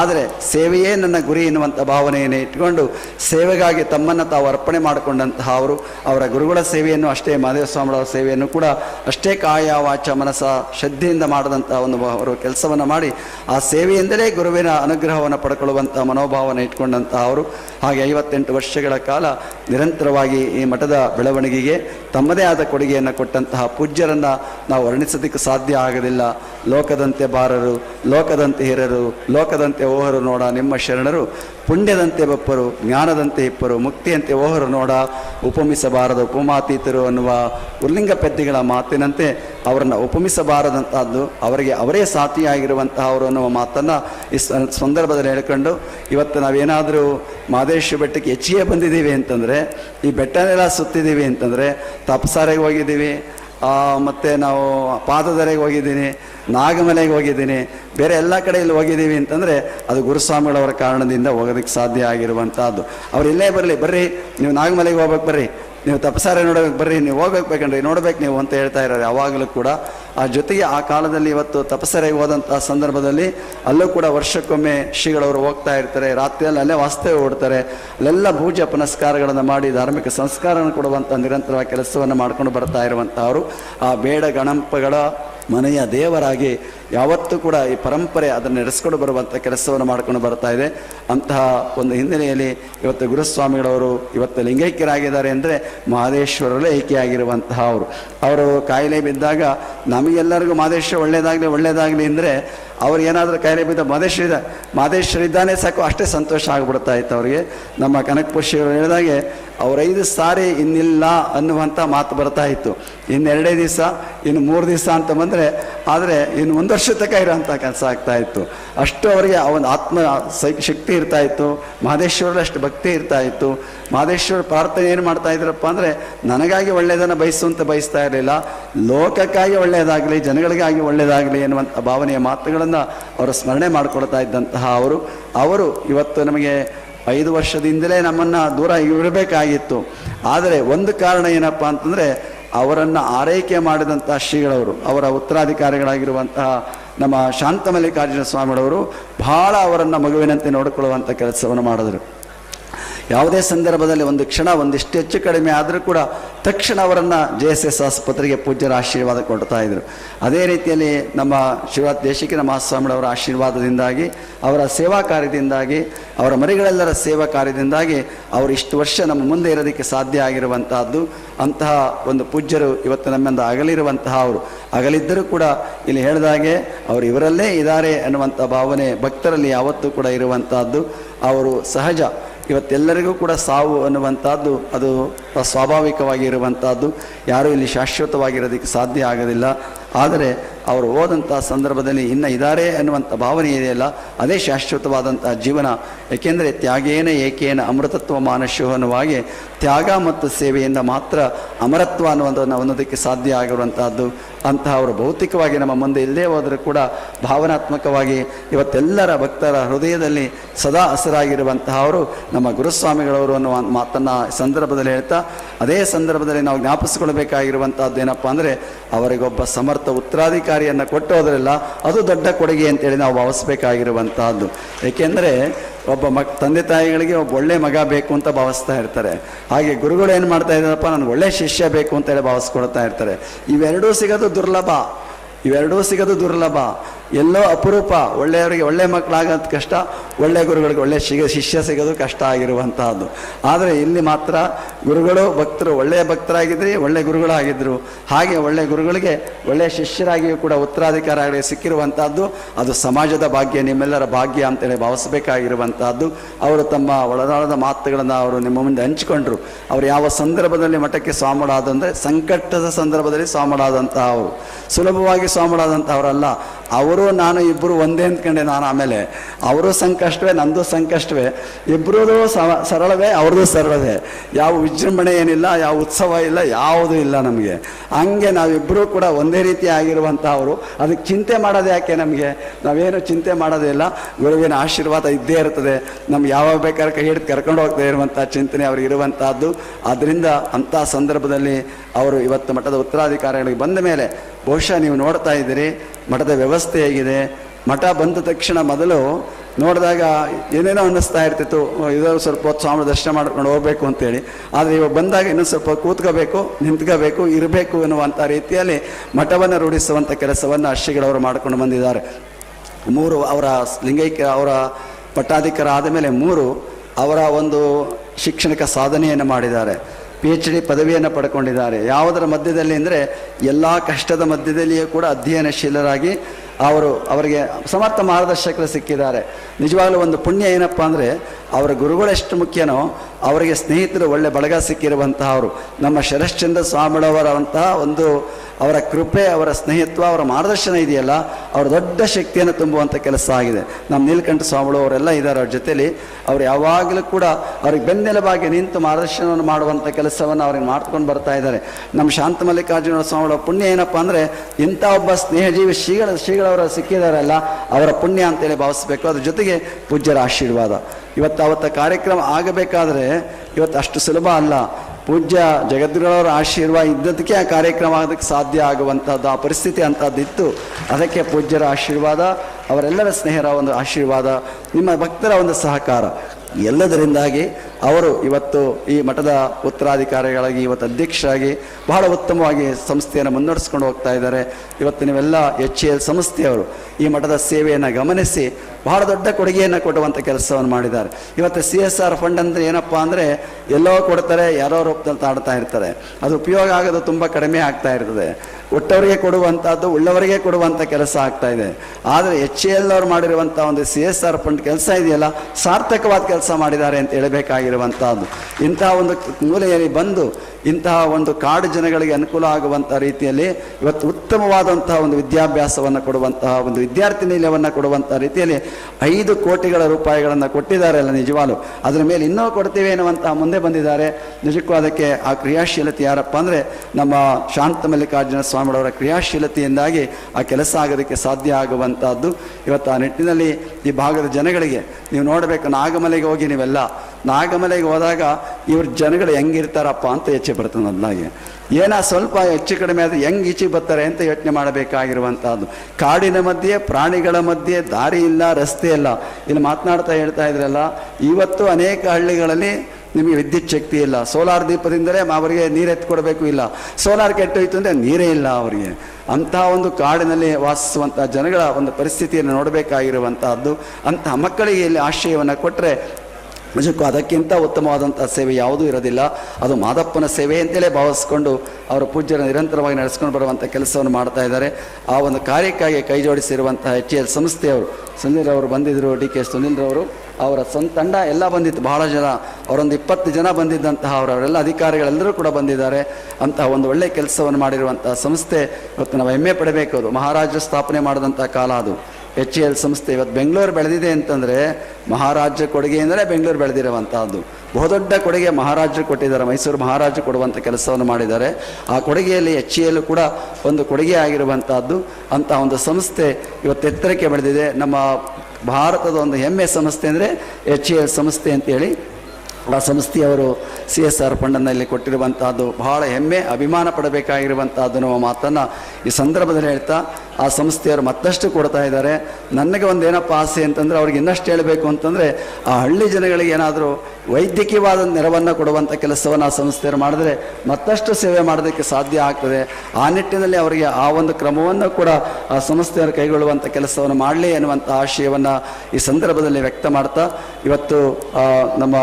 Speaker 1: ಆದರೆ ಸೇವೆಯೇ ನನ್ನ ಗುರಿ ಎನ್ನುವಂಥ ಭಾವನೆಯನ್ನು ಇಟ್ಟುಕೊಂಡು ಸೇವೆಗಾಗಿ ತಮ್ಮನ್ನು ತಾವು ಅರ್ಪಣೆ ಮಾಡಿಕೊಂಡಂತಹ ಅವರು, ಅವರ ಗುರುಗಳ ಸೇವೆಯನ್ನು ಅಷ್ಟೇ ಮಹದೇವ ಸ್ವಾಮಿಗಳ ಸೇವೆಯನ್ನು ಕೂಡ ಅಷ್ಟೇ ಕಾಯ ವಾಚ ಮನಸ ಶ್ರದ್ಧೆಯಿಂದ ಮಾಡಿದಂಥ ಒಂದು ಅವರು ಕೆಲಸವನ್ನು ಮಾಡಿ, ಆ ಸೇವೆಯಿಂದಲೇ ಗುರುವಿನ ಅನುಗ್ರಹವನ್ನು ಪಡ್ಕೊಳ್ಳುವಂಥ ಮನೋಭಾವನೆ ಇಟ್ಕೊಂಡಂತಹ ಅವರು. ಹಾಗೆ ಐವತ್ತೆಂಟು ವರ್ಷಗಳ ಕಾಲ ನಿರಂತರವಾಗಿ ಈ ಮಠದ ಬೆಳವಣಿಗೆಗೆ ತಮ್ಮದೇ ಆದ ಕೊಡುಗೆಯನ್ನು ಕೊಟ್ಟಂತಹ ಪೂಜ್ಯರನ್ನು ನಾವು ವರ್ಣಿಸೋದಕ್ಕೆ ಸಾಧ್ಯ ಆಗಲಿಲ್ಲ ಲೋಕದಂತೆ ಬಾರರು, ಲೋಕದಂತೆ ಹಿರರು, ಲೋಕದಂತೆ ಓಹರು ನೋಡ ನಿಮ್ಮ ಶರಣರು, ಪುಣ್ಯದಂತೆ ಬಪ್ಪರು, ಜ್ಞಾನದಂತೆ ಇಪ್ಪರು, ಮುಕ್ತಿಯಂತೆ ಓಹರು ನೋಡ, ಉಪಮಿಸಬಾರದ ಉಪಮಾತೀತರು ಅನ್ನುವ ಉರ್ಲಿಂಗ ಪೆದ್ದಿಗಳ ಮಾತಿನಂತೆ ಅವರನ್ನು ಉಪಮಿಸಬಾರದಂತಹದ್ದು ಅವರಿಗೆ ಅವರೇ ಸಾಥಿಯಾಗಿರುವಂತಹವರು ಅನ್ನುವ ಮಾತನ್ನು ಈ ಸಂದರ್ಭದಲ್ಲಿ ಹೇಳ್ಕೊಂಡು, ಇವತ್ತು ನಾವೇನಾದರೂ ಮಾದೇಶ್ವರ ಬೆಟ್ಟಕ್ಕೆ ಹೆಚ್ಚಿಗೆ ಬಂದಿದ್ದೀವಿ ಅಂತಂದರೆ, ಈ ಬೆಟ್ಟನೆಲ್ಲ ಸುತ್ತಿದ್ದೀವಿ ಅಂತಂದರೆ ತಪಸಾರೆಗೆ ಹೋಗಿದ್ದೀವಿ ಮತ್ತೆ ನಾವು ಪಾದದರೆಗೆ ಹೋಗಿದ್ದೀನಿ, ನಾಗಮಲೆಗೆ ಹೋಗಿದ್ದೀನಿ, ಬೇರೆ ಎಲ್ಲ ಕಡೆಯಲ್ಲಿ ಹೋಗಿದ್ದೀವಿ ಅಂತಂದರೆ ಅದು ಗುರುಸ್ವಾಮಿಗಳವರ ಕಾರಣದಿಂದ ಹೋಗೋದಕ್ಕೆ ಸಾಧ್ಯ ಆಗಿರುವಂಥದ್ದು ಅವ್ರು ಇಲ್ಲೇ ಬರಲಿ, ಬರ್ರಿ, ನೀವು ನಾಗಮಲೆಗೆ ಹೋಗ್ಬೇಕು, ಬರ್ರಿ, ನೀವು ತಪಸಾರೆ ನೋಡಬೇಕು, ಬರ್ರಿ, ನೀವು ಹೋಗ್ಬೇಕು, ಬೇಕಂದ್ರೆ ನೋಡ್ಬೇಕು ನೀವು ಅಂತ ಹೇಳ್ತಾ ಇರೋರು ಯಾವಾಗಲೂ ಕೂಡ ಆ ಜೊತೆಗೆ ಆ ಕಾಲದಲ್ಲಿ ಇವತ್ತು ತಪಸ್ಸರೆ ಹೋದಂಥ ಸಂದರ್ಭದಲ್ಲಿ ಅಲ್ಲೂ ಕೂಡ ವರ್ಷಕ್ಕೊಮ್ಮೆ ಶ್ರೀಗಳವರು ಹೋಗ್ತಾ ಇರ್ತಾರೆ. ರಾತ್ರಿಯಲ್ಲಿ ಅಲ್ಲೇ ವಾಸ್ತವ್ಯ ಓಡ್ತಾರೆ. ಅಲ್ಲೆಲ್ಲ ಪೂಜೆ ಪುನಸ್ಕಾರಗಳನ್ನು ಮಾಡಿ ಧಾರ್ಮಿಕ ಸಂಸ್ಕಾರವನ್ನು ಕೊಡುವಂಥ ನಿರಂತರವಾಗಿ ಕೆಲಸವನ್ನು ಮಾಡ್ಕೊಂಡು ಬರ್ತಾ ಇರುವಂಥವರು ಆ ಬೇಡ ಗಣಪಗಳ ಮನೆಯ ದೇವರಾಗಿ ಯಾವತ್ತೂ ಕೂಡ ಈ ಪರಂಪರೆ ಅದನ್ನು ನಡೆಸ್ಕೊಂಡು ಬರುವಂಥ ಕೆಲಸವನ್ನು ಮಾಡ್ಕೊಂಡು ಬರ್ತಾ ಇದೆ. ಅಂತಹ ಒಂದು ಹಿನ್ನೆಲೆಯಲ್ಲಿ ಇವತ್ತು ಗುರುಸ್ವಾಮಿಗಳವರು ಇವತ್ತು ಲಿಂಗೈಕ್ಯರಾಗಿದ್ದಾರೆ ಅಂದರೆ ಮಹದೇಶ್ವರರಲ್ಲೇ ಐಕ್ಯವಾಗಿರುವಂತಹ ಅವರು. ಅವರು ಕಾಯಿಲೆ ಬಿದ್ದಾಗ ನಮಗೆಲ್ಲರಿಗೂ ಮಹದೇಶ್ವರ ಒಳ್ಳೆಯದಾಗಲಿ ಒಳ್ಳೇದಾಗಲಿ ಅಂದರೆ ಅವ್ರು ಏನಾದರೂ ಕಾಯಿಲೆ ಬಿದ್ದ ಮಹದೇಶ್ವರ ಇದ್ದ, ಮಹದೇಶ್ವರ ಇದ್ದಾನೆ ಸಾಕು, ಅಷ್ಟೇ ಸಂತೋಷ ಆಗಿಬಿಡ್ತಾ ಇತ್ತು ಅವರಿಗೆ. ನಮ್ಮ ಕನಕಪುಷಿಯವರು ಹೇಳಿದಾಗೆ ಅವ್ರ ಐದು ಸಾರಿ ಇನ್ನಿಲ್ಲ ಅನ್ನುವಂಥ ಮಾತು ಬರ್ತಾ ಇತ್ತು. ಇನ್ನೆರಡೇ ದಿವಸ, ಇನ್ನು ಮೂರು ದಿವಸ ಅಂತ ಬಂದರೆ, ಆದರೆ ಇನ್ನು ಒಂದು ವರ್ಷ ತನಕ ಇರೋಂಥ ಕೆಲಸ ಆಗ್ತಾ ಇತ್ತು. ಅಷ್ಟು ಅವರಿಗೆ ಆ ಒಂದು ಆತ್ಮ ಶಕ್ತಿ ಇರ್ತಾ ಇತ್ತು. ಮಹದೇಶ್ವರಲ್ಲಿ ಅಷ್ಟು ಭಕ್ತಿ ಇರ್ತಾ ಇತ್ತು. ಮಹದೇಶ್ವರ ಪ್ರಾರ್ಥನೆ ಏನು ಮಾಡ್ತಾ ಇದ್ರಪ್ಪ ಅಂದರೆ, ನನಗಾಗಿ ಒಳ್ಳೆಯದನ್ನು ಬಯಸುವಂತ ಬಯಸ್ತಾ ಇರಲಿಲ್ಲ. ಲೋಕಕ್ಕಾಗಿ ಒಳ್ಳೆಯದಾಗಲಿ, ಜನಗಳಿಗಾಗಿ ಒಳ್ಳೆಯದಾಗಲಿ ಎನ್ನುವಂಥ ಭಾವನೆಯ ಮಾತುಗಳನ್ನು ಅವರು ಸ್ಮರಣೆ ಮಾಡಿಕೊಳ್ತಾ ಇದ್ದಂತಹ ಅವರು. ಅವರು ಇವತ್ತು ನಮಗೆ ಐದು ವರ್ಷದಿಂದಲೇ ನಮ್ಮನ್ನು ದೂರ ಇರಬೇಕಾಗಿತ್ತು. ಆದರೆ ಒಂದು ಕಾರಣ ಏನಪ್ಪ ಅಂತಂದರೆ, ಅವರನ್ನು ಆರೈಕೆ ಮಾಡಿದಂಥ ಶ್ರೀಗಳವರು, ಅವರ ಉತ್ತರಾಧಿಕಾರಿಗಳಾಗಿರುವಂತಹ ನಮ್ಮ ಶಾಂತಮಲ್ಲಿಕಾರ್ಜುನ ಸ್ವಾಮಿಗಳವರು ಬಹಳ ಅವರನ್ನು ಮಗುವಿನಂತೆ ನೋಡಿಕೊಳ್ಳುವಂಥ ಕೆಲಸವನ್ನು ಮಾಡಿದ್ರು. ಯಾವುದೇ ಸಂದರ್ಭದಲ್ಲಿ ಒಂದು ಕ್ಷಣ, ಒಂದಿಷ್ಟು ಹೆಚ್ಚು ಕಡಿಮೆ ಆದರೂ ಕೂಡ ತಕ್ಷಣ ಅವರನ್ನು ಜೆ ಎಸ್ ಎಸ್ ಆಸ್ಪತ್ರೆಗೆ ಪೂಜ್ಯರ ಆಶೀರ್ವಾದ ಕೊಡ್ತಾ ಇದ್ದರು ಅದೇ ರೀತಿಯಲ್ಲಿ ನಮ್ಮ ಶಿವರಾಜ್ ದೇಶಿಕಿನ ಮಹಾಸ್ವಾಮಿಗಳವರ ಆಶೀರ್ವಾದದಿಂದಾಗಿ, ಅವರ ಸೇವಾ ಕಾರ್ಯದಿಂದಾಗಿ, ಅವರ ಮರಿಗಳೆಲ್ಲರ ಸೇವಾ ಕಾರ್ಯದಿಂದಾಗಿ ಅವರು ಇಷ್ಟು ವರ್ಷ ನಮ್ಮ ಮುಂದೆ ಇರೋದಕ್ಕೆ ಸಾಧ್ಯ ಆಗಿರುವಂತಹದ್ದು, ಅಂತಹ ಒಂದು ಪೂಜ್ಯರು ಇವತ್ತು ನಮ್ಮಿಂದ ಅಗಲಿರುವಂತಹ ಅವರು. ಅಗಲಿದ್ದರೂ ಕೂಡ ಇಲ್ಲಿ ಹೇಳಿದಾಗೆ ಅವರು ಇವರಲ್ಲೇ ಇದ್ದಾರೆ ಅನ್ನುವಂಥ ಭಾವನೆ ಭಕ್ತರಲ್ಲಿ ಯಾವತ್ತೂ ಕೂಡ ಇರುವಂತಹದ್ದು. ಅವರು ಸಹಜ ಇವತ್ತೆಲ್ಲರಿಗೂ ಕೂಡ ಸಾವು ಅನ್ನುವಂಥದ್ದು ಅದು ಸ್ವಾಭಾವಿಕವಾಗಿ ಇರುವಂಥದ್ದು ಯಾರೂ ಇಲ್ಲಿ ಶಾಶ್ವತವಾಗಿರೋದಕ್ಕೆ ಸಾಧ್ಯ ಆಗೋದಿಲ್ಲ. ಆದರೆ ಅವರು ಹೋದಂಥ ಸಂದರ್ಭದಲ್ಲಿ ಇನ್ನ ಇದ್ದಾರೆ ಅನ್ನುವಂಥ ಭಾವನೆ ಇದೆಯಲ್ಲ, ಅದೇ ಶಾಶ್ವತವಾದಂಥ ಜೀವನ. ಏಕೆಂದರೆ ತ್ಯಾಗೇನ ಏಕೇನ ಅಮೃತತ್ವ ಮಾನಶು ಅನ್ನುವಾಗಿ ತ್ಯಾಗ ಮತ್ತು ಸೇವೆಯಿಂದ ಮಾತ್ರ ಅಮರತ್ವ ಅನ್ನುವಂಥನ್ನು ಅನ್ನೋದಕ್ಕೆ ಸಾಧ್ಯ ಆಗಿರುವಂತಹದ್ದು. ಅಂತಹ ಅವರು ಭೌತಿಕವಾಗಿ ನಮ್ಮ ಮುಂದೆ ಇಲ್ಲದೇ ಹೋದರೂ ಕೂಡ ಭಾವನಾತ್ಮಕವಾಗಿ ಇವತ್ತೆಲ್ಲರ ಭಕ್ತರ ಹೃದಯದಲ್ಲಿ ಸದಾ ಹಸಿರಾಗಿರುವಂತಹ ಅವರು ನಮ್ಮ ಗುರುಸ್ವಾಮಿಗಳವರು ಅನ್ನುವ ಮಾತನ್ನು ಸಂದರ್ಭದಲ್ಲಿ ಹೇಳ್ತಾ, ಅದೇ ಸಂದರ್ಭದಲ್ಲಿ ನಾವು ಜ್ಞಾಪಿಸ್ಕೊಳ್ಬೇಕಾಗಿರುವಂಥದ್ದು ಏನಪ್ಪ ಅಂದರೆ ಅವರಿಗೊಬ್ಬ ಸಮರ್ಥ ಉತ್ತರಾಧಿಕಾರಿಯನ್ನು ಕೊಟ್ಟು ಹೋದ್ರಲ್ಲ ಅದು ದೊಡ್ಡ ಕೊಡುಗೆ ಅಂತೇಳಿ ನಾವು ಭಾವಿಸ್ಬೇಕಾಗಿರುವಂತಹದ್ದು. ಏಕೆಂದರೆ ಒಬ್ಬ ಮಕ್ ತಂದೆ ತಾಯಿಗಳಿಗೆ ಒಬ್ಬ ಒಳ್ಳೆ ಮಗ ಬೇಕು ಅಂತ ಭಾವಿಸ್ತಾ ಇರ್ತಾರೆ. ಹಾಗೆ ಗುರುಗಳು ಏನು ಮಾಡ್ತಾ ಇದ್ದಾರಪ್ಪ ನನಗೆ ಒಳ್ಳೆ ಶಿಷ್ಯ ಬೇಕು ಅಂತೇಳಿ ಭಾವಿಸ್ಕೊಳ್ತಾ ಇರ್ತಾರೆ. ಇವೆರಡೂ ಸಿಗೋದು ದುರ್ಲಭ. ಇವೆರಡೂ ಸಿಗೋದು ದುರ್ಲಭ. ಎಲ್ಲೋ ಅಪರೂಪ, ಒಳ್ಳೆಯವರಿಗೆ ಒಳ್ಳೆ ಮಕ್ಕಳಾಗೋದು ಕಷ್ಟ, ಒಳ್ಳೆ ಗುರುಗಳಿಗೆ ಒಳ್ಳೆ ಶಿಗ, ಶಿಷ್ಯ ಸಿಗೋದು ಕಷ್ಟ ಆಗಿರುವಂತಹದ್ದು. ಆದರೆ ಇಲ್ಲಿ ಮಾತ್ರ ಗುರುಗಳು, ಭಕ್ತರು ಒಳ್ಳೆಯ ಭಕ್ತರಾಗಿದ್ದರೆ ಒಳ್ಳೆ ಗುರುಗಳಾಗಿದ್ದರು ಹಾಗೆ ಒಳ್ಳೆ ಗುರುಗಳಿಗೆ ಒಳ್ಳೆಯ ಶಿಷ್ಯರಾಗಿಯೂ ಕೂಡ ಉತ್ತರಾಧಿಕಾರಿಗಳಿಗೆ ಸಿಕ್ಕಿರುವಂತಹದ್ದು, ಅದು ಸಮಾಜದ ಭಾಗ್ಯ, ನಿಮ್ಮೆಲ್ಲರ ಭಾಗ್ಯ ಅಂತೇಳಿ ಭಾವಿಸಬೇಕಾಗಿರುವಂತಹದ್ದು. ಅವರು ತಮ್ಮ ಒಳನಾಳದ ಮಾತುಗಳನ್ನು ಅವರು ನಿಮ್ಮ ಮುಂದೆ ಹಂಚಿಕೊಂಡ್ರು. ಅವರು ಯಾವ ಸಂದರ್ಭದಲ್ಲಿ ಮಠಕ್ಕೆ ಸ್ವಾಮಡಾದಂದರೆ ಸಂಕಟದ ಸಂದರ್ಭದಲ್ಲಿ ಸ್ವಾಮಡಾದಂತಹ ಅವರು ಸುಲಭವಾಗಿ ಸ್ವಾಮಡಾದಂಥವರಲ್ಲ ಅವರು, ನಾನು ಇಬ್ಬರು ಒಂದೇ ಅಂದ್ಕೊಂಡೆ ನಾನು ಆಮೇಲೆ. ಅವರು ಸಂಕಷ್ಟವೇ, ನಂದು ಸಂಕಷ್ಟವೇ. ಇಬ್ಬರದು ಸರಳವೇ, ಅವ್ರದ್ದು ಸರಳವೇ. ಯಾವ ವಿಜೃಂಭಣೆ ಏನಿಲ್ಲ, ಯಾವ ಉತ್ಸವ ಇಲ್ಲ, ಯಾವುದೂ ಇಲ್ಲ ನಮಗೆ. ಹಂಗೆ ನಾವಿಬ್ಬರೂ ಕೂಡ ಒಂದೇ ರೀತಿ ಆಗಿರುವಂಥವ್ರು ಅದಕ್ಕೆ ಚಿಂತೆ ಮಾಡೋದು ಯಾಕೆ ನಮಗೆ? ನಾವೇನು ಚಿಂತೆ ಮಾಡೋದೇ ಇಲ್ಲ. ಗುರುವಿನ ಆಶೀರ್ವಾದ ಇದ್ದೇ ಇರ್ತದೆ. ನಮ್ಗೆ ಯಾವಾಗ ಬೇಕಾದ್ರೆ ಕೈ ಹಿಡಿದು ಕರ್ಕೊಂಡು ಹೋಗ್ತಾ ಇರುವಂಥ ಚಿಂತನೆ ಅವ್ರಿಗೆ ಇರುವಂಥದ್ದು ಅದರಿಂದ ಅಂಥ ಸಂದರ್ಭದಲ್ಲಿ ಅವರು ಇವತ್ತು ಮಠದ ಉತ್ತರಾಧಿಕಾರಿಗಳಿಗೆ ಬಂದ ಮೇಲೆ, ಬಹುಶಃ ನೀವು ನೋಡ್ತಾ ಇದ್ದೀರಿ ಮಠದ ವ್ಯವಸ್ಥೆ ಹೇಗಿದೆ? ಮಠ ಬಂದ ತಕ್ಷಣ ಮೊದಲು ನೋಡಿದಾಗ ಏನೇನೋ ಅನ್ನಿಸ್ತಾ ಇರ್ತಿತ್ತು. ಇದೋ ಸ್ವಲ್ಪ ಹೊತ್ತು ಸ್ವಾಮಿ ದರ್ಶನ ಮಾಡ್ಕೊಂಡು ಹೋಗ್ಬೇಕು ಅಂತೇಳಿ. ಆದರೆ ಇವಾಗ ಬಂದಾಗ ಇನ್ನೂ ಸ್ವಲ್ಪ ಕೂತ್ಕೋಬೇಕು, ನಿಂತ್ಕೋಬೇಕು, ಇರಬೇಕು ಎನ್ನುವಂಥ ರೀತಿಯಲ್ಲಿ ಮಠವನ್ನು ರೂಢಿಸುವಂಥ ಕೆಲಸವನ್ನು ಅಶ್ರಿಗಳವರು ಮಾಡ್ಕೊಂಡು ಬಂದಿದ್ದಾರೆ. ಮೂರು ಅವರ ಲಿಂಗೈಕ್ಯ ಅವರ ಪಟ್ಟಾಧಿಕಾರ ಆದಮೇಲೆ ಮೂರು ಅವರ ಒಂದು ಶಿಕ್ಷಣಿಕ ಸಾಧನೆಯನ್ನು ಮಾಡಿದ್ದಾರೆ. ಪಿ ಎಚ್ ಡಿ ಪದವಿಯನ್ನು ಪಡ್ಕೊಂಡಿದ್ದಾರೆ. ಯಾವುದರ ಮಧ್ಯದಲ್ಲಿ ಅಂದರೆ ಎಲ್ಲ ಕಷ್ಟದ ಮಧ್ಯದಲ್ಲಿಯೂ ಕೂಡ ಅಧ್ಯಯನಶೀಲರಾಗಿ ಅವರು ಅವರಿಗೆ ಸಮರ್ಥ ಮಾರ್ಗದರ್ಶಕರು ಸಿಕ್ಕಿದ್ದಾರೆ. ನಿಜವಾಗಲೂ ಒಂದು ಪುಣ್ಯ ಏನಪ್ಪ ಅಂದರೆ ಅವರ ಗುರುಗಳೆಷ್ಟು ಮುಖ್ಯನೋ ಅವರಿಗೆ ಸ್ನೇಹಿತರು ಒಳ್ಳೆ ಬಳಗ ಸಿಕ್ಕಿರುವಂತಹ ಅವರು ನಮ್ಮ ಶರಶ್ಚಂದ್ರ ಸ್ವಾಮಿಗಳವರಂತಹ ಒಂದು ಅವರ ಕೃಪೆ, ಅವರ ಸ್ನೇಹಿತ್ವ, ಅವರ ಮಾರ್ಗದರ್ಶನ ಇದೆಯಲ್ಲ, ಅವರ ದೊಡ್ಡ ಶಕ್ತಿಯನ್ನು ತುಂಬುವಂಥ ಕೆಲಸ ಆಗಿದೆ. ನಮ್ಮ ನೀಲಕಂಠ ಸ್ವಾಮಿಗಳು ಅವರೆಲ್ಲ ಇದ್ದಾರೆ ಅವ್ರ ಜೊತೆಯಲ್ಲಿ ಅವ್ರು ಯಾವಾಗಲೂ ಕೂಡ ಅವ್ರಿಗೆ ಬೆನ್ನೆಲುಬಾಗಿ ನಿಂತು ಮಾರ್ಗದರ್ಶನವನ್ನು ಮಾಡುವಂಥ ಕೆಲಸವನ್ನು ಅವ್ರಿಗೆ ಮಾಡ್ಕೊಂಡು ಬರ್ತಾ ಇದ್ದಾರೆ. ನಮ್ಮ ಶಾಂತ ಮಲ್ಲಿಕಾರ್ಜುನ ಸ್ವಾಮಿಗಳ ಪುಣ್ಯ ಏನಪ್ಪ ಅಂದರೆ, ಇಂಥ ಒಬ್ಬ ಸ್ನೇಹಜೀವಿ ಶ್ರೀಗಳ, ಶ್ರೀಗಳವರ ಸಿಕ್ಕಿದಾರಲ್ಲ, ಅವರ ಪುಣ್ಯ ಅಂತೇಳಿ ಭಾವಿಸ್ಬೇಕು. ಅದ್ರ ಜೊತೆಗೆ ಪೂಜ್ಯರ ಆಶೀರ್ವಾದ. ಇವತ್ತು ಅವತ್ತ ಕಾರ್ಯಕ್ರಮ ಆಗಬೇಕಾದ್ರೆ ಇವತ್ತು ಅಷ್ಟು ಸುಲಭ ಅಲ್ಲ. ಪೂಜ್ಯ ಜಗದ್ಗುರುವರ ಆಶೀರ್ವಾದ ಇದ್ದದಕ್ಕೆ ಆ ಕಾರ್ಯಕ್ರಮ ಆಗೋದಕ್ಕೆ ಸಾಧ್ಯ ಆಗುವಂಥದ್ದು, ಆ ಪರಿಸ್ಥಿತಿ ಅಂಥದ್ದಿತ್ತು. ಅದಕ್ಕೆ ಪೂಜ್ಯರ ಆಶೀರ್ವಾದ, ಅವರೆಲ್ಲರ ಸ್ನೇಹರ ಒಂದು ಆಶೀರ್ವಾದ, ನಿಮ್ಮ ಭಕ್ತರ ಒಂದು ಸಹಕಾರ. ಎಲ್ಲದರಿಂದಾಗಿ ಅವರು ಇವತ್ತು ಈ ಮಠದ ಉತ್ತರಾಧಿಕಾರಿಗಳಾಗಿ ಇವತ್ತು ಅಧ್ಯಕ್ಷರಾಗಿ ಬಹಳ ಉತ್ತಮವಾಗಿ ಸಂಸ್ಥೆಯನ್ನು ಮುನ್ನಡೆಸ್ಕೊಂಡು ಹೋಗ್ತಾ ಇದ್ದಾರೆ. ಇವತ್ತು ನೀವೆಲ್ಲ ಎಚ್ ಎಲ್ ಸಂಸ್ಥೆಯವರು ಈ ಮಠದ ಸೇವೆಯನ್ನು ಗಮನಿಸಿ ಬಹಳ ದೊಡ್ಡ ಕೊಡುಗೆಯನ್ನು ಕೊಡುವಂಥ ಕೆಲಸವನ್ನು ಮಾಡಿದ್ದಾರೆ. ಇವತ್ತು ಸಿ ಎಸ್ ಆರ್ ಫಂಡ್ ಅಂದರೆ ಏನಪ್ಪ ಅಂದರೆ ಎಲ್ಲೋ ಕೊಡ್ತಾರೆ, ಯಾರೋ ರೂಪದಲ್ಲಿ ತಾಡ್ತಾ ಇರ್ತಾರೆ. ಅದು ಉಪಯೋಗ ಆಗೋದು ತುಂಬ ಕಡಿಮೆ ಆಗ್ತಾ ಇರ್ತದೆ. ಒಟ್ಟವರಿಗೆ ಕೊಡುವಂಥದ್ದು, ಉಳ್ಳವರಿಗೆ ಕೊಡುವಂಥ ಕೆಲಸ ಆಗ್ತಾ ಇದೆ. ಆದರೆ ಎಚ್ ಎಲ್ ಅವ್ರು ಮಾಡಿರುವಂಥ ಒಂದು ಸಿ ಎಸ್ ಆರ್ ಫಂಡ್ ಕೆಲಸ ಇದೆಯಲ್ಲ, ಸಾರ್ಥಕವಾದ ಕೆಲಸ ಮಾಡಿದ್ದಾರೆ ಅಂತ ಹೇಳಬೇಕಾಗಿರುವಂಥದ್ದು ಇಂಥ ಒಂದು ಮೂಲೆಯಲ್ಲಿ ಬಂದು ಇಂತಹ ಒಂದು ಕಾಡು ಜನಗಳಿಗೆ ಅನುಕೂಲ ಆಗುವಂಥ ರೀತಿಯಲ್ಲಿ ಇವತ್ತು ಉತ್ತಮವಾದಂತಹ ಒಂದು ವಿದ್ಯಾಭ್ಯಾಸವನ್ನು ಕೊಡುವಂತಹ ಒಂದು ವಿದ್ಯಾರ್ಥಿ ನಿಲಯವನ್ನು ಕೊಡುವಂಥ ರೀತಿಯಲ್ಲಿ ಐದು ಕೋಟಿಗಳ ರೂಪಾಯಿಗಳನ್ನು ಕೊಟ್ಟಿದ್ದಾರೆ ಅಲ್ಲ ನಿಜವಾಲು ಅದರ ಮೇಲೆ ಇನ್ನೂ ಕೊಡ್ತೀವಿ ಎನ್ನುವಂತಹ ಮುಂದೆ ಬಂದಿದ್ದಾರೆ. ನಿಜಕ್ಕೂ ಅದಕ್ಕೆ ಆ ಕ್ರಿಯಾಶೀಲತೆ ಯಾರಪ್ಪ ಅಂದರೆ ನಮ್ಮ ಶಾಂತ ಮಲ್ಲಿಕಾರ್ಜುನ ಸ್ವಾಮಿಗಳವರ ಕ್ರಿಯಾಶೀಲತೆಯಿಂದಾಗಿ ಆ ಕೆಲಸ ಆಗೋದಕ್ಕೆ ಸಾಧ್ಯ ಆಗುವಂಥದ್ದು ಇವತ್ತು ಆ ನಿಟ್ಟಿನಲ್ಲಿ ಈ ಭಾಗದ ಜನಗಳಿಗೆ ನೀವು ನೋಡಬೇಕು ನಾಗಮಲೆಗೆ ಹೋಗಿ ನೀವೆಲ್ಲ. ನಾಗಮಲೆಗೆ ಹೋದಾಗ ಇವ್ರ ಜನಗಳು ಹೆಂಗಿರ್ತಾರಪ್ಪ ಅಂತ ಹೆಚ್ಚು ಬರ್ತದೆ ಏನೋ ಸ್ವಲ್ಪ ಹೆಚ್ಚು ಕಡಿಮೆ ಆದರೆ ಹೆಂಗೆ ಈಚೆ ಬರ್ತಾರೆ ಅಂತ ಯೋಚನೆ ಮಾಡಬೇಕಾಗಿರುವಂಥದ್ದು ಕಾಡಿನ ಮಧ್ಯೆ, ಪ್ರಾಣಿಗಳ ಮಧ್ಯೆ, ದಾರಿ ಇಲ್ಲ, ರಸ್ತೆ ಇಲ್ಲ. ಇಲ್ಲಿ ಮಾತನಾಡ್ತಾ ಹೇಳ್ತಾ ಇದ್ರಲ್ಲ, ಇವತ್ತು ಅನೇಕ ಹಳ್ಳಿಗಳಲ್ಲಿ ನಿಮಗೆ ವಿದ್ಯುತ್ ಶಕ್ತಿ ಇಲ್ಲ. ಸೋಲಾರ್ ದೀಪದಿಂದಲೇ ಅವರಿಗೆ ನೀರು ಎತ್ಕೊಡ್ಬೇಕು ಇಲ್ಲ. ಸೋಲಾರ್ ಕೆಟ್ಟೋಯ್ತು ಅಂದರೆ ನೀರೇ ಇಲ್ಲ ಅವರಿಗೆ. ಅಂತಹ ಒಂದು ಕಾಡಿನಲ್ಲಿ ವಾಸಿಸುವಂಥ ಜನಗಳ ಒಂದು ಪರಿಸ್ಥಿತಿಯನ್ನು ನೋಡಬೇಕಾಗಿರುವಂತಹದ್ದು. ಅಂತಹ ಮಕ್ಕಳಿಗೆ ಇಲ್ಲಿ ಆಶ್ರಯವನ್ನು ಕೊಟ್ಟರೆ ನಿಜಕ್ಕೂ ಅದಕ್ಕಿಂತ ಉತ್ತಮವಾದಂಥ ಸೇವೆ ಯಾವುದೂ ಇರೋದಿಲ್ಲ. ಅದು ಮಾದಪ್ಪನ ಸೇವೆ ಅಂತಲೇ ಭಾವಿಸ್ಕೊಂಡು ಅವರ ಪೂಜ್ಯರು ನಿರಂತರವಾಗಿ ನಡೆಸ್ಕೊಂಡು ಬರುವಂಥ ಕೆಲಸವನ್ನು ಮಾಡ್ತಾ ಇದ್ದಾರೆ. ಆ ಒಂದು ಕಾರ್ಯಕ್ಕಾಗಿ ಕೈ ಜೋಡಿಸಿರುವಂತಹ ಎಚ್ ಎಲ್ ಸಂಸ್ಥೆಯವರು, ಸುನೀಲ್ ಅವರು ಬಂದಿದ್ದರು, ಡಿ ಕೆ ಸುನೀಲ್ರವರು ಅವರ ಸ್ವಂತ ತಂಡ ಎಲ್ಲ ಬಂದಿತ್ತು. ಬಹಳ ಜನ, ಅವರೊಂದು ಇಪ್ಪತ್ತು ಜನ ಬಂದಿದ್ದಂತಹ ಅವರವರೆಲ್ಲ ಅಧಿಕಾರಿಗಳೆಲ್ಲರೂ ಕೂಡ ಬಂದಿದ್ದಾರೆ. ಅಂತಹ ಒಂದು ಒಳ್ಳೆಯ ಕೆಲಸವನ್ನು ಮಾಡಿರುವಂಥ ಸಂಸ್ಥೆ ಇವತ್ತು ನಾವು ಹೆಮ್ಮೆ ಪಡಬೇಕು. ಅದು ಮಹಾರಾಜರು ಸ್ಥಾಪನೆ ಮಾಡಿದಂಥ ಕಾಲ ಅದು. ಎಚ್ ಎಲ್ ಸಂಸ್ಥೆ ಇವತ್ತು ಬೆಂಗಳೂರು ಬೆಳೆದಿದೆ ಅಂತಂದರೆ ಮಹಾರಾಜ ಕೊಡುಗೆ ಅಂದರೆ ಬೆಂಗಳೂರು ಬೆಳೆದಿರುವಂತಹದ್ದು. ಬಹುದೊಡ್ಡ ಕೊಡುಗೆ ಮಹಾರಾಜರು ಕೊಟ್ಟಿದ್ದಾರೆ, ಮೈಸೂರು ಮಹಾರಾಜರು ಕೊಡುವಂಥ ಕೆಲಸವನ್ನು ಮಾಡಿದ್ದಾರೆ. ಆ ಕೊಡುಗೆಯಲ್ಲಿ ಎಚ್ ಎಲ್ ಕೂಡ ಒಂದು ಕೊಡುಗೆ ಆಗಿರುವಂತಹದ್ದು. ಅಂತ ಒಂದು ಸಂಸ್ಥೆ ಇವತ್ತು ಎತ್ತರಕ್ಕೆ ಬೆಳೆದಿದೆ. ನಮ್ಮ ಭಾರತದ ಒಂದು ಹೆಮ್ಮೆ ಸಂಸ್ಥೆ ಅಂದರೆ ಎಚ್ ಎಲ್ ಸಂಸ್ಥೆ ಅಂತೇಳಿ ಆ ಸಂಸ್ಥೆಯವರು ಸಿ ಎಸ್ ಆರ್ ಪಂಡನಲ್ಲಿ ಕೊಟ್ಟಿರುವಂತಹದ್ದು ಬಹಳ ಹೆಮ್ಮೆ, ಅಭಿಮಾನ ಪಡಬೇಕಾಗಿರುವಂತಹದ್ದು ನಮ್ಮ ಮಾತನ್ನು ಈ ಸಂದರ್ಭದಲ್ಲಿ ಹೇಳ್ತಾ, ಆ ಸಂಸ್ಥೆಯವರು ಮತ್ತಷ್ಟು ಕೊಡ್ತಾ ಇದ್ದಾರೆ. ನನಗೆ ಒಂದು ಏನಪ್ಪ ಆಸೆ ಅಂತಂದರೆ ಅವ್ರಿಗೆ ಇನ್ನಷ್ಟು ಹೇಳಬೇಕು ಅಂತಂದರೆ, ಆ ಹಳ್ಳಿ ಜನಗಳಿಗೆ ಏನಾದರೂ ವೈದ್ಯಕೀಯವಾದ ನೆರವನ್ನು ಕೊಡುವಂಥ ಕೆಲಸವನ್ನು ಆ ಸಂಸ್ಥೆಯವರು ಮಾಡಿದ್ರೆ ಮತ್ತಷ್ಟು ಸೇವೆ ಮಾಡೋದಕ್ಕೆ ಸಾಧ್ಯ ಆಗ್ತದೆ. ಆ ನಿಟ್ಟಿನಲ್ಲಿ ಅವರಿಗೆ ಆ ಒಂದು ಕ್ರಮವನ್ನು ಕೂಡ ಆ ಸಂಸ್ಥೆಯವರು ಕೈಗೊಳ್ಳುವಂಥ ಕೆಲಸವನ್ನು ಮಾಡಲಿ ಎನ್ನುವಂಥ ಆಶಯವನ್ನು ಈ ಸಂದರ್ಭದಲ್ಲಿ ವ್ಯಕ್ತ ಮಾಡ್ತಾ, ಇವತ್ತು ನಮ್ಮ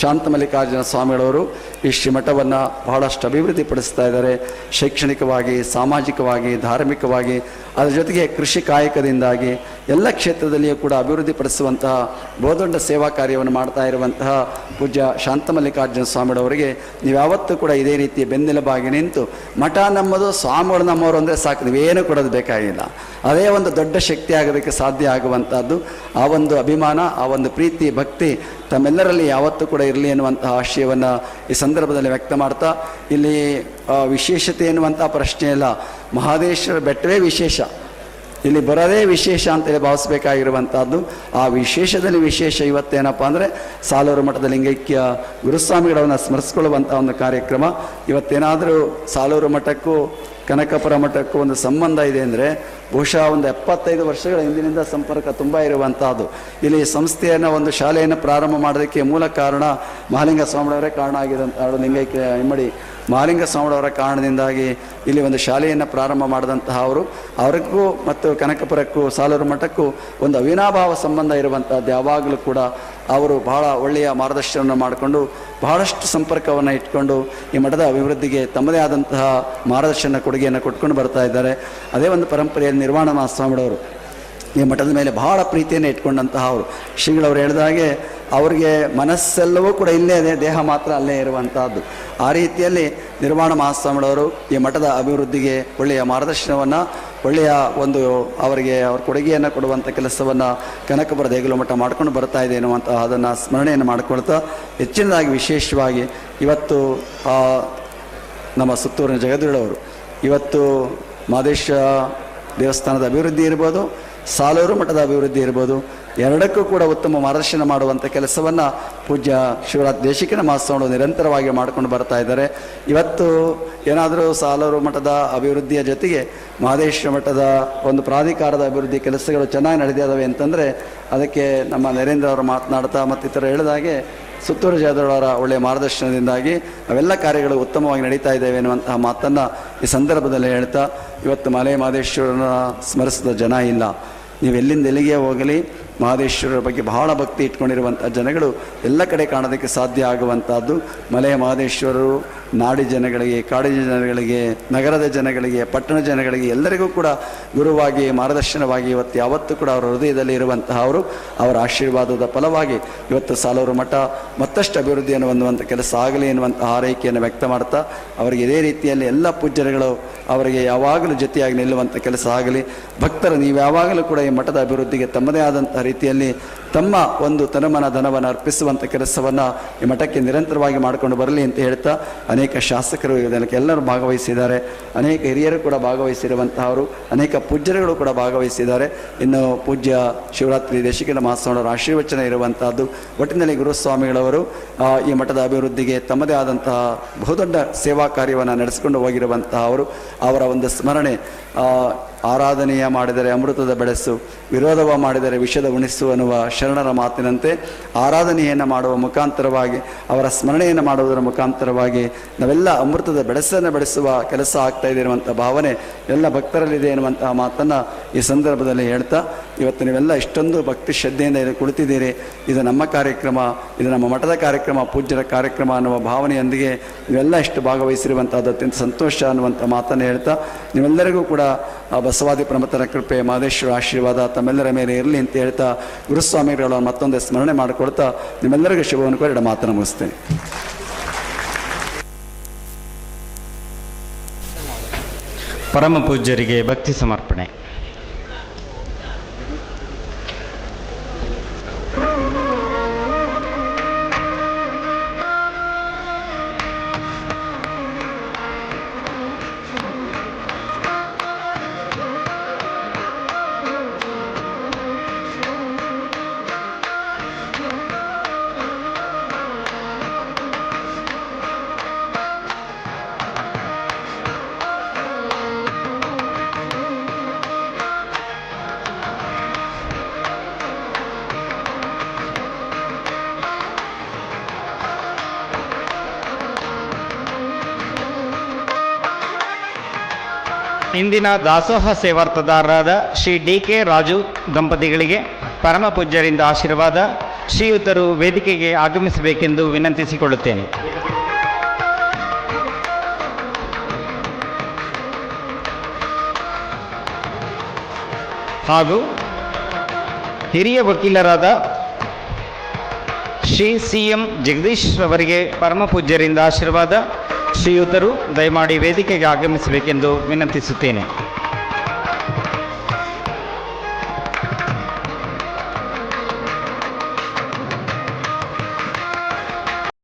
Speaker 1: ಶಾಂತ ಮಲ್ಲಿಕಾರ್ಜುನ ಸ್ವಾಮಿಗಳವರು ಈ ಶ್ರೀಮಠವನ್ನು ಬಹಳಷ್ಟು ಅಭಿವೃದ್ಧಿಪಡಿಸ್ತಾ ಇದ್ದಾರೆ. ಶೈಕ್ಷಣಿಕವಾಗಿ, ಸಾಮಾಜಿಕವಾಗಿ, ಧಾರ್ಮಿಕವಾಗಿ, ಅದರ ಜೊತೆಗೆ ಕೃಷಿ ಕಾಯಕದಿಂದಾಗಿ ಎಲ್ಲ ಕ್ಷೇತ್ರದಲ್ಲಿಯೂ ಕೂಡ ಅಭಿವೃದ್ಧಿಪಡಿಸುವಂತಹ ಬಹುದೊಡ್ಡ ಸೇವಾ ಕಾರ್ಯವನ್ನು ಮಾಡ್ತಾ ಇರುವಂತಹ ಪೂಜ್ಯ ಶಾಂತಮಲ್ಲಿಕಾರ್ಜುನ ಸ್ವಾಮಿಗಳವರಿಗೆ ನೀವು ಯಾವತ್ತೂ ಕೂಡ ಇದೇ ರೀತಿ ಬೆನ್ನೆಲುಬಾಗಿ ನಿಂತು ಮಠ ನಮ್ಮದು, ಸ್ವಾಮಿಗಳು ನಮ್ಮವರು ಅಂದರೆ ಸಾಕು, ನೀವೇನು ಕೊಡೋದು ಬೇಕಾಗಿಲ್ಲ. ಅದೇ ಒಂದು ದೊಡ್ಡ ಶಕ್ತಿ ಆಗೋದಕ್ಕೆ ಸಾಧ್ಯ ಆಗುವಂಥದ್ದು, ಆ ಒಂದು ಅಭಿಮಾನ, ಆ ಒಂದು ಪ್ರೀತಿ, ಭಕ್ತಿ ತಮ್ಮೆಲ್ಲರಲ್ಲಿ ಯಾವತ್ತೂ ಕೂಡ ಇರಲಿ ಎನ್ನುವಂತಹ ಆಶಯವನ್ನು ಈ ಸಂದರ್ಭದಲ್ಲಿ ವ್ಯಕ್ತ ಮಾಡ್ತಾ, ಇಲ್ಲಿ ವಿಶೇಷತೆ ಎನ್ನುವಂಥ ಪ್ರಶ್ನೆ ಇಲ್ಲ. ಮಹಾದೇಶ್ವರ ಬೆಟ್ಟವೇ ವಿಶೇಷ. ಇಲ್ಲಿ ಬರೋದೇ ವಿಶೇಷ ಅಂತೇಳಿ ಭಾವಿಸಬೇಕಾಗಿರುವಂಥದ್ದು. ಆ ವಿಶೇಷದಲ್ಲಿ ವಿಶೇಷ ಇವತ್ತೇನಪ್ಪ ಅಂದರೆ, ಸಾಲೂರು ಮಠದ ಲಿಂಗೈಕ್ಯ ಗುರುಸ್ವಾಮಿಗಳವನ್ನು ಸ್ಮರಿಸ್ಕೊಳ್ಳುವಂಥ ಒಂದು ಕಾರ್ಯಕ್ರಮ. ಇವತ್ತೇನಾದರೂ ಸಾಲೂರು ಮಠಕ್ಕೂ ಕನಕಪುರ ಮಠಕ್ಕೂ ಒಂದು ಸಂಬಂಧ ಇದೆ ಅಂದರೆ ಬಹುಶಃ ಒಂದು ಎಪ್ಪತ್ತೈದು ವರ್ಷಗಳ ಹಿಂದಿನಿಂದ ಸಂಪರ್ಕ ತುಂಬ ಇರುವಂತಹದ್ದು. ಇಲ್ಲಿ ಸಂಸ್ಥೆಯನ್ನು ಒಂದು ಶಾಲೆಯನ್ನು ಪ್ರಾರಂಭ ಮಾಡೋದಕ್ಕೆ ಮೂಲ ಕಾರಣ ಮಹಾಲಿಂಗ ಸ್ವಾಮಿಯವರೇ ಕಾರಣ ಆಗಿದಂಥ ಲಿಂಗೈಕ್ಯ ಇಮ್ಮಡಿ ಮಹಾಲಿಂಗ ಸ್ವಾಮಿಯವರ ಕಾರಣದಿಂದಾಗಿ ಇಲ್ಲಿ ಒಂದು ಶಾಲೆಯನ್ನು ಪ್ರಾರಂಭ ಮಾಡಿದಂತಹ ಅವರು, ಅವರಿಗೂ ಮತ್ತು ಕನಕಪುರಕ್ಕೂ, ಸಾಲೂರು ಮಠಕ್ಕೂ ಒಂದು ಅವಿನಾಭಾವ ಸಂಬಂಧ ಇರುವಂಥದ್ದು ಯಾವಾಗಲೂ ಕೂಡ ಅವರು ಬಹಳ ಒಳ್ಳೆಯ ಮಾರ್ಗದರ್ಶನವನ್ನು ಮಾಡಿಕೊಂಡು ಬಹಳಷ್ಟು ಸಂಪರ್ಕವನ್ನು ಇಟ್ಕೊಂಡು ಈ ಮಠದ ಅಭಿವೃದ್ಧಿಗೆ ತಮ್ಮದೇ ಆದಂತಹ ಮಾರ್ಗದರ್ಶನ ಕೊಡುಗೆಯನ್ನು ಕೊಟ್ಕೊಂಡು ಬರ್ತಾ ಇದ್ದಾರೆ. ಅದೇ ಒಂದು ಪರಂಪರೆಯಲ್ಲಿ ನಿರ್ವಾಣ ಸ್ವಾಮಿಗಳವರು ಈ ಮಠದ ಮೇಲೆ ಬಹಳ ಪ್ರೀತಿಯನ್ನು ಇಟ್ಕೊಂಡಂತಹ ಅವರು. ಶ್ರೀಗಳವರು ಹೇಳಿದ ಹಾಗೆ ಅವರಿಗೆ ಮನಸ್ಸೆಲ್ಲವೂ ಕೂಡ ಇಲ್ಲೇ ಇದೆ, ದೇಹ ಮಾತ್ರ ಅಲ್ಲೇ ಇರುವಂತಹದ್ದು. ಆ ರೀತಿಯಲ್ಲಿ ನಿರ್ಮಾಣ ಮಹಾಸ್ವಾಮಿಗಳವರು ಈ ಮಠದ ಅಭಿವೃದ್ಧಿಗೆ ಒಳ್ಳೆಯ ಮಾರ್ಗದರ್ಶನವನ್ನು, ಒಳ್ಳೆಯ ಒಂದು ಅವರಿಗೆ ಅವ್ರ ಕೊಡುಗೆಯನ್ನು ಕೊಡುವಂಥ ಕೆಲಸವನ್ನು ಕನಕಪುರ ದೇಗುಲ ಮಠ ಮಾಡ್ಕೊಂಡು ಬರ್ತಾ ಇದೆ ಎನ್ನುವಂಥ ಅದನ್ನು ಸ್ಮರಣೆಯನ್ನು ಮಾಡಿಕೊಳ್ತಾ, ಹೆಚ್ಚಿನದಾಗಿ ವಿಶೇಷವಾಗಿ ಇವತ್ತು ನಮ್ಮ ಸುತ್ತೂರಿನ ಜಗದೀಳವರು ಇವತ್ತು ಮಾದೇಶ ದೇವಸ್ಥಾನದ ಅಭಿವೃದ್ಧಿ ಇರ್ಬೋದು ಸಾಲೂರು ಮಠದ ಅಭಿವೃದ್ಧಿ ಇರ್ಬೋದು. ಎರಡಕ್ಕೂ ಕೂಡ ಉತ್ತಮ ಮಾರ್ಗದರ್ಶನ ಮಾಡುವಂಥ ಕೆಲಸವನ್ನು ಪೂಜ್ಯ ಶಿವರಾಜ್ ದೇಶಿಕನ ಮಹಾಸ್ವಾಮಿಗಳು ನಿರಂತರವಾಗಿ ಮಾಡ್ಕೊಂಡು ಬರ್ತಾ ಇದ್ದಾರೆ. ಇವತ್ತು ಏನಾದರೂ ಸಾಲೂರು ಮಠದ ಅಭಿವೃದ್ಧಿಯ ಜೊತೆಗೆ ಮಹದೇಶ್ವರ ಮಠದ ಒಂದು ಪ್ರಾಧಿಕಾರದ ಅಭಿವೃದ್ಧಿ ಕೆಲಸಗಳು ಚೆನ್ನಾಗಿ ನಡೆದಿದ್ದಾವೆ ಅಂತಂದರೆ ಅದಕ್ಕೆ ನಮ್ಮ ನರೇಂದ್ರ ಅವರು ಮಾತನಾಡ್ತಾ ಹೇಳಿದ ಹಾಗೆ ಸುತ್ತೂರು ಜಾದವರ ಒಳ್ಳೆಯ ಮಾರ್ಗದರ್ಶನದಿಂದಾಗಿ ಅವೆಲ್ಲ ಕಾರ್ಯಗಳು ಉತ್ತಮವಾಗಿ ನಡೀತಾ ಇದ್ದಾವೆ ಎನ್ನುವಂತಹ ಮಾತನ್ನು ಈ ಸಂದರ್ಭದಲ್ಲಿ ಹೇಳ್ತಾ, ಇವತ್ತು ಮಲೆ ಮಹದೇಶ್ವರನ ಸ್ಮರಿಸಿದ ಜನ ಇಲ್ಲ. ನೀವು ಎಲ್ಲಿಂದ ಎಲ್ಲಿಗೆ ಹೋಗಲಿ ಮಹದೇಶ್ವರರ ಬಗ್ಗೆ ಬಹಳ ಭಕ್ತಿ ಇಟ್ಕೊಂಡಿರುವಂಥ ಜನಗಳು ಎಲ್ಲ ಕಡೆ ಕಾಣೋದಕ್ಕೆ ಸಾಧ್ಯ ಆಗುವಂಥದ್ದು. ಮಲೆಯ ಮಹದೇಶ್ವರರು, ನಾಡಿ ಜನಗಳಿಗೆ ಕಾಡಿನ ಜನಗಳಿಗೆ, ನಗರದ ಜನಗಳಿಗೆ, ಪಟ್ಟಣ ಜನಗಳಿಗೆ ಎಲ್ಲರಿಗೂ ಕೂಡ ಗುರುವಾಗಿ, ಮಾರ್ಗದರ್ಶನವಾಗಿ ಇವತ್ತು ಯಾವತ್ತೂ ಕೂಡ ಅವರ ಹೃದಯದಲ್ಲಿ ಇರುವಂತಹ ಅವರು ಅವರ ಆಶೀರ್ವಾದದ ಫಲವಾಗಿ ಇವತ್ತು ಸಾಲವರು ಮಠ ಮತ್ತಷ್ಟು ಅಭಿವೃದ್ಧಿಯನ್ನು ಹೊಂದುವಂಥ ಕೆಲಸ ಆಗಲಿ ಎನ್ನುವಂಥ ಹಾರೈಕೆಯನ್ನು ವ್ಯಕ್ತ ಮಾಡ್ತಾ, ಅವರಿಗೆ ಇದೇ ರೀತಿಯಲ್ಲಿ ಎಲ್ಲ ಪೂಜ್ಯರುಗಳು ಅವರಿಗೆ ಯಾವಾಗಲೂ ಜೊತೆಯಾಗಿ ನಿಲ್ಲುವಂಥ ಕೆಲಸ ಆಗಲಿ. ಭಕ್ತರು, ನೀವು ಯಾವಾಗಲೂ ಕೂಡ ಈ ಮಠದ ಅಭಿವೃದ್ಧಿಗೆ ತಮ್ಮದೇ ಆದಂಥ ರೀತಿಯಲ್ಲಿ ತಮ್ಮ ಒಂದು ತನಮನ ಧನವನ್ನು ಅರ್ಪಿಸುವಂಥ ಕೆಲಸವನ್ನು ಈ ಮಠಕ್ಕೆ ನಿರಂತರವಾಗಿ ಮಾಡಿಕೊಂಡು ಬರಲಿ ಅಂತ ಹೇಳ್ತಾ ಅನೇಕ ಶಾಸಕರು ಇದಕ್ಕೆ ಎಲ್ಲರೂ ಭಾಗವಹಿಸಿದ್ದಾರೆ. ಅನೇಕ ಹಿರಿಯರು ಕೂಡ ಭಾಗವಹಿಸಿರುವಂತಹವರು, ಅನೇಕ ಪೂಜ್ಯರುಗಳು ಕೂಡ ಭಾಗವಹಿಸಿದ್ದಾರೆ. ಇನ್ನು ಪೂಜ್ಯ ಶಿವರಾತ್ರಿ ದೇಶಿಕನ ಮಹಾಸ್ವಾಮಿಯವರ ಆಶೀರ್ವಚನ ಇರುವಂತಹದ್ದು ಒಟ್ಟಿನಲ್ಲಿ ಗುರುಸ್ವಾಮಿಗಳವರು ಈ ಮಠದ ಅಭಿವೃದ್ಧಿಗೆ ತಮ್ಮದೇ ಆದಂತಹ ಬಹುದೊಡ್ಡ ಸೇವಾ ಕಾರ್ಯವನ್ನು ನಡೆಸಿಕೊಂಡು ಹೋಗಿರುವಂತಹ ಅವರು ಅವರ ಒಂದು ಸ್ಮರಣೆ ಆರಾಧನೆಯ ಮಾಡಿದರೆ ಅಮೃತದ ಬೆಳೆಸು, ವಿರೋಧವ ಮಾಡಿದರೆ ವಿಷದ ಉಣಿಸು ಅನ್ನುವ ಶರಣರ ಮಾತಿನಂತೆ ಆರಾಧನೆಯನ್ನು ಮಾಡುವ ಮುಖಾಂತರವಾಗಿ, ಅವರ ಸ್ಮರಣೆಯನ್ನು ಮಾಡುವುದರ ಮುಖಾಂತರವಾಗಿ ನಾವೆಲ್ಲ ಅಮೃತದ ಬೆಳೆಸನ್ನು ಬೆಳೆಸುವ ಕೆಲಸ ಆಗ್ತಾ ಇದೆ ಎನ್ನುವಂಥ ಭಾವನೆ ಎಲ್ಲ ಭಕ್ತರಲ್ಲಿದೆ ಎನ್ನುವಂತಹ ಮಾತನ್ನು ಈ ಸಂದರ್ಭದಲ್ಲಿ ಹೇಳ್ತಾ, ಇವತ್ತು ನೀವೆಲ್ಲ ಇಷ್ಟೊಂದು ಭಕ್ತಿ ಶ್ರದ್ಧೆಯಿಂದ ಕುಳಿತಿದ್ದೀರಿ. ಇದು ನಮ್ಮ ಕಾರ್ಯಕ್ರಮ, ಇದು ನಮ್ಮ ಮಠದ ಕಾರ್ಯಕ್ರಮ, ಪೂಜ್ಯರ ಕಾರ್ಯಕ್ರಮ ಅನ್ನುವ ಭಾವನೆಯೊಂದಿಗೆ ನೀವೆಲ್ಲ ಇಷ್ಟು ಭಾಗವಹಿಸಿರುವಂಥದ್ದು ಅತ್ಯಂತ ಸಂತೋಷ ಅನ್ನುವಂಥ ಮಾತನ್ನು ಹೇಳ್ತಾ, ನೀವೆಲ್ಲರಿಗೂ ಕೂಡ ಬಸವಾದಿ ಪ್ರಮಥರ ಕೃಪೆ, ಮಾದೇಶ್ವರ ಆಶೀರ್ವಾದ ತಮ್ಮೆಲ್ಲರ ಮೇಲೆ ಇರಲಿ ಅಂತ ಹೇಳ್ತಾ ಗುರುಸ್ವಾಮಿಗಳ ಮತ್ತೊಂದು ಸ್ಮರಣೆ ಮಾಡಿಕೊಡ್ತಾ ನಿಮ್ಮೆಲ್ಲರಿಗೂ ಶುಭವನ್ನು ಎರಡು ಮಾತನ್ನು ಮುಗಿಸ್ತೇನೆ.
Speaker 2: ಪರಮ ಪೂಜ್ಯರಿಗೆ ಭಕ್ತಿ ಸಮರ್ಪಣೆ. ಇಂದಿನ ದಾಸೋಹ ಸೇವಾರ್ಥದಾರರಾದ ಶ್ರೀ ಡಿ ಕೆ ರಾಜು ದಂಪತಿಗಳಿಗೆ ಪರಮ ಪೂಜ್ಯರಿಂದ ಆಶೀರ್ವಾದ, ಶ್ರೀಯುತರು ವೇದಿಕೆಗೆ ಆಗಮಿಸಬೇಕೆಂದು ವಿನಂತಿಸಿಕೊಳ್ಳುತ್ತೇನೆ. ಹಾಗೂ ಹಿರಿಯ ವಕೀಲರಾದ ಶ್ರೀ ಸಿ ಎಂ ಜಗದೀಶ್ ಅವರಿಗೆ ಪರಮ ಪೂಜ್ಯರಿಂದ ಆಶೀರ್ವಾದ ಶ್ರೀಯುತರು ದಯಮಾಡಿ ವೇದಿಕೆಗೆ ಆಗಮಿಸಬೇಕೆಂದು ವಿನಂತಿಸುತ್ತೇನೆ.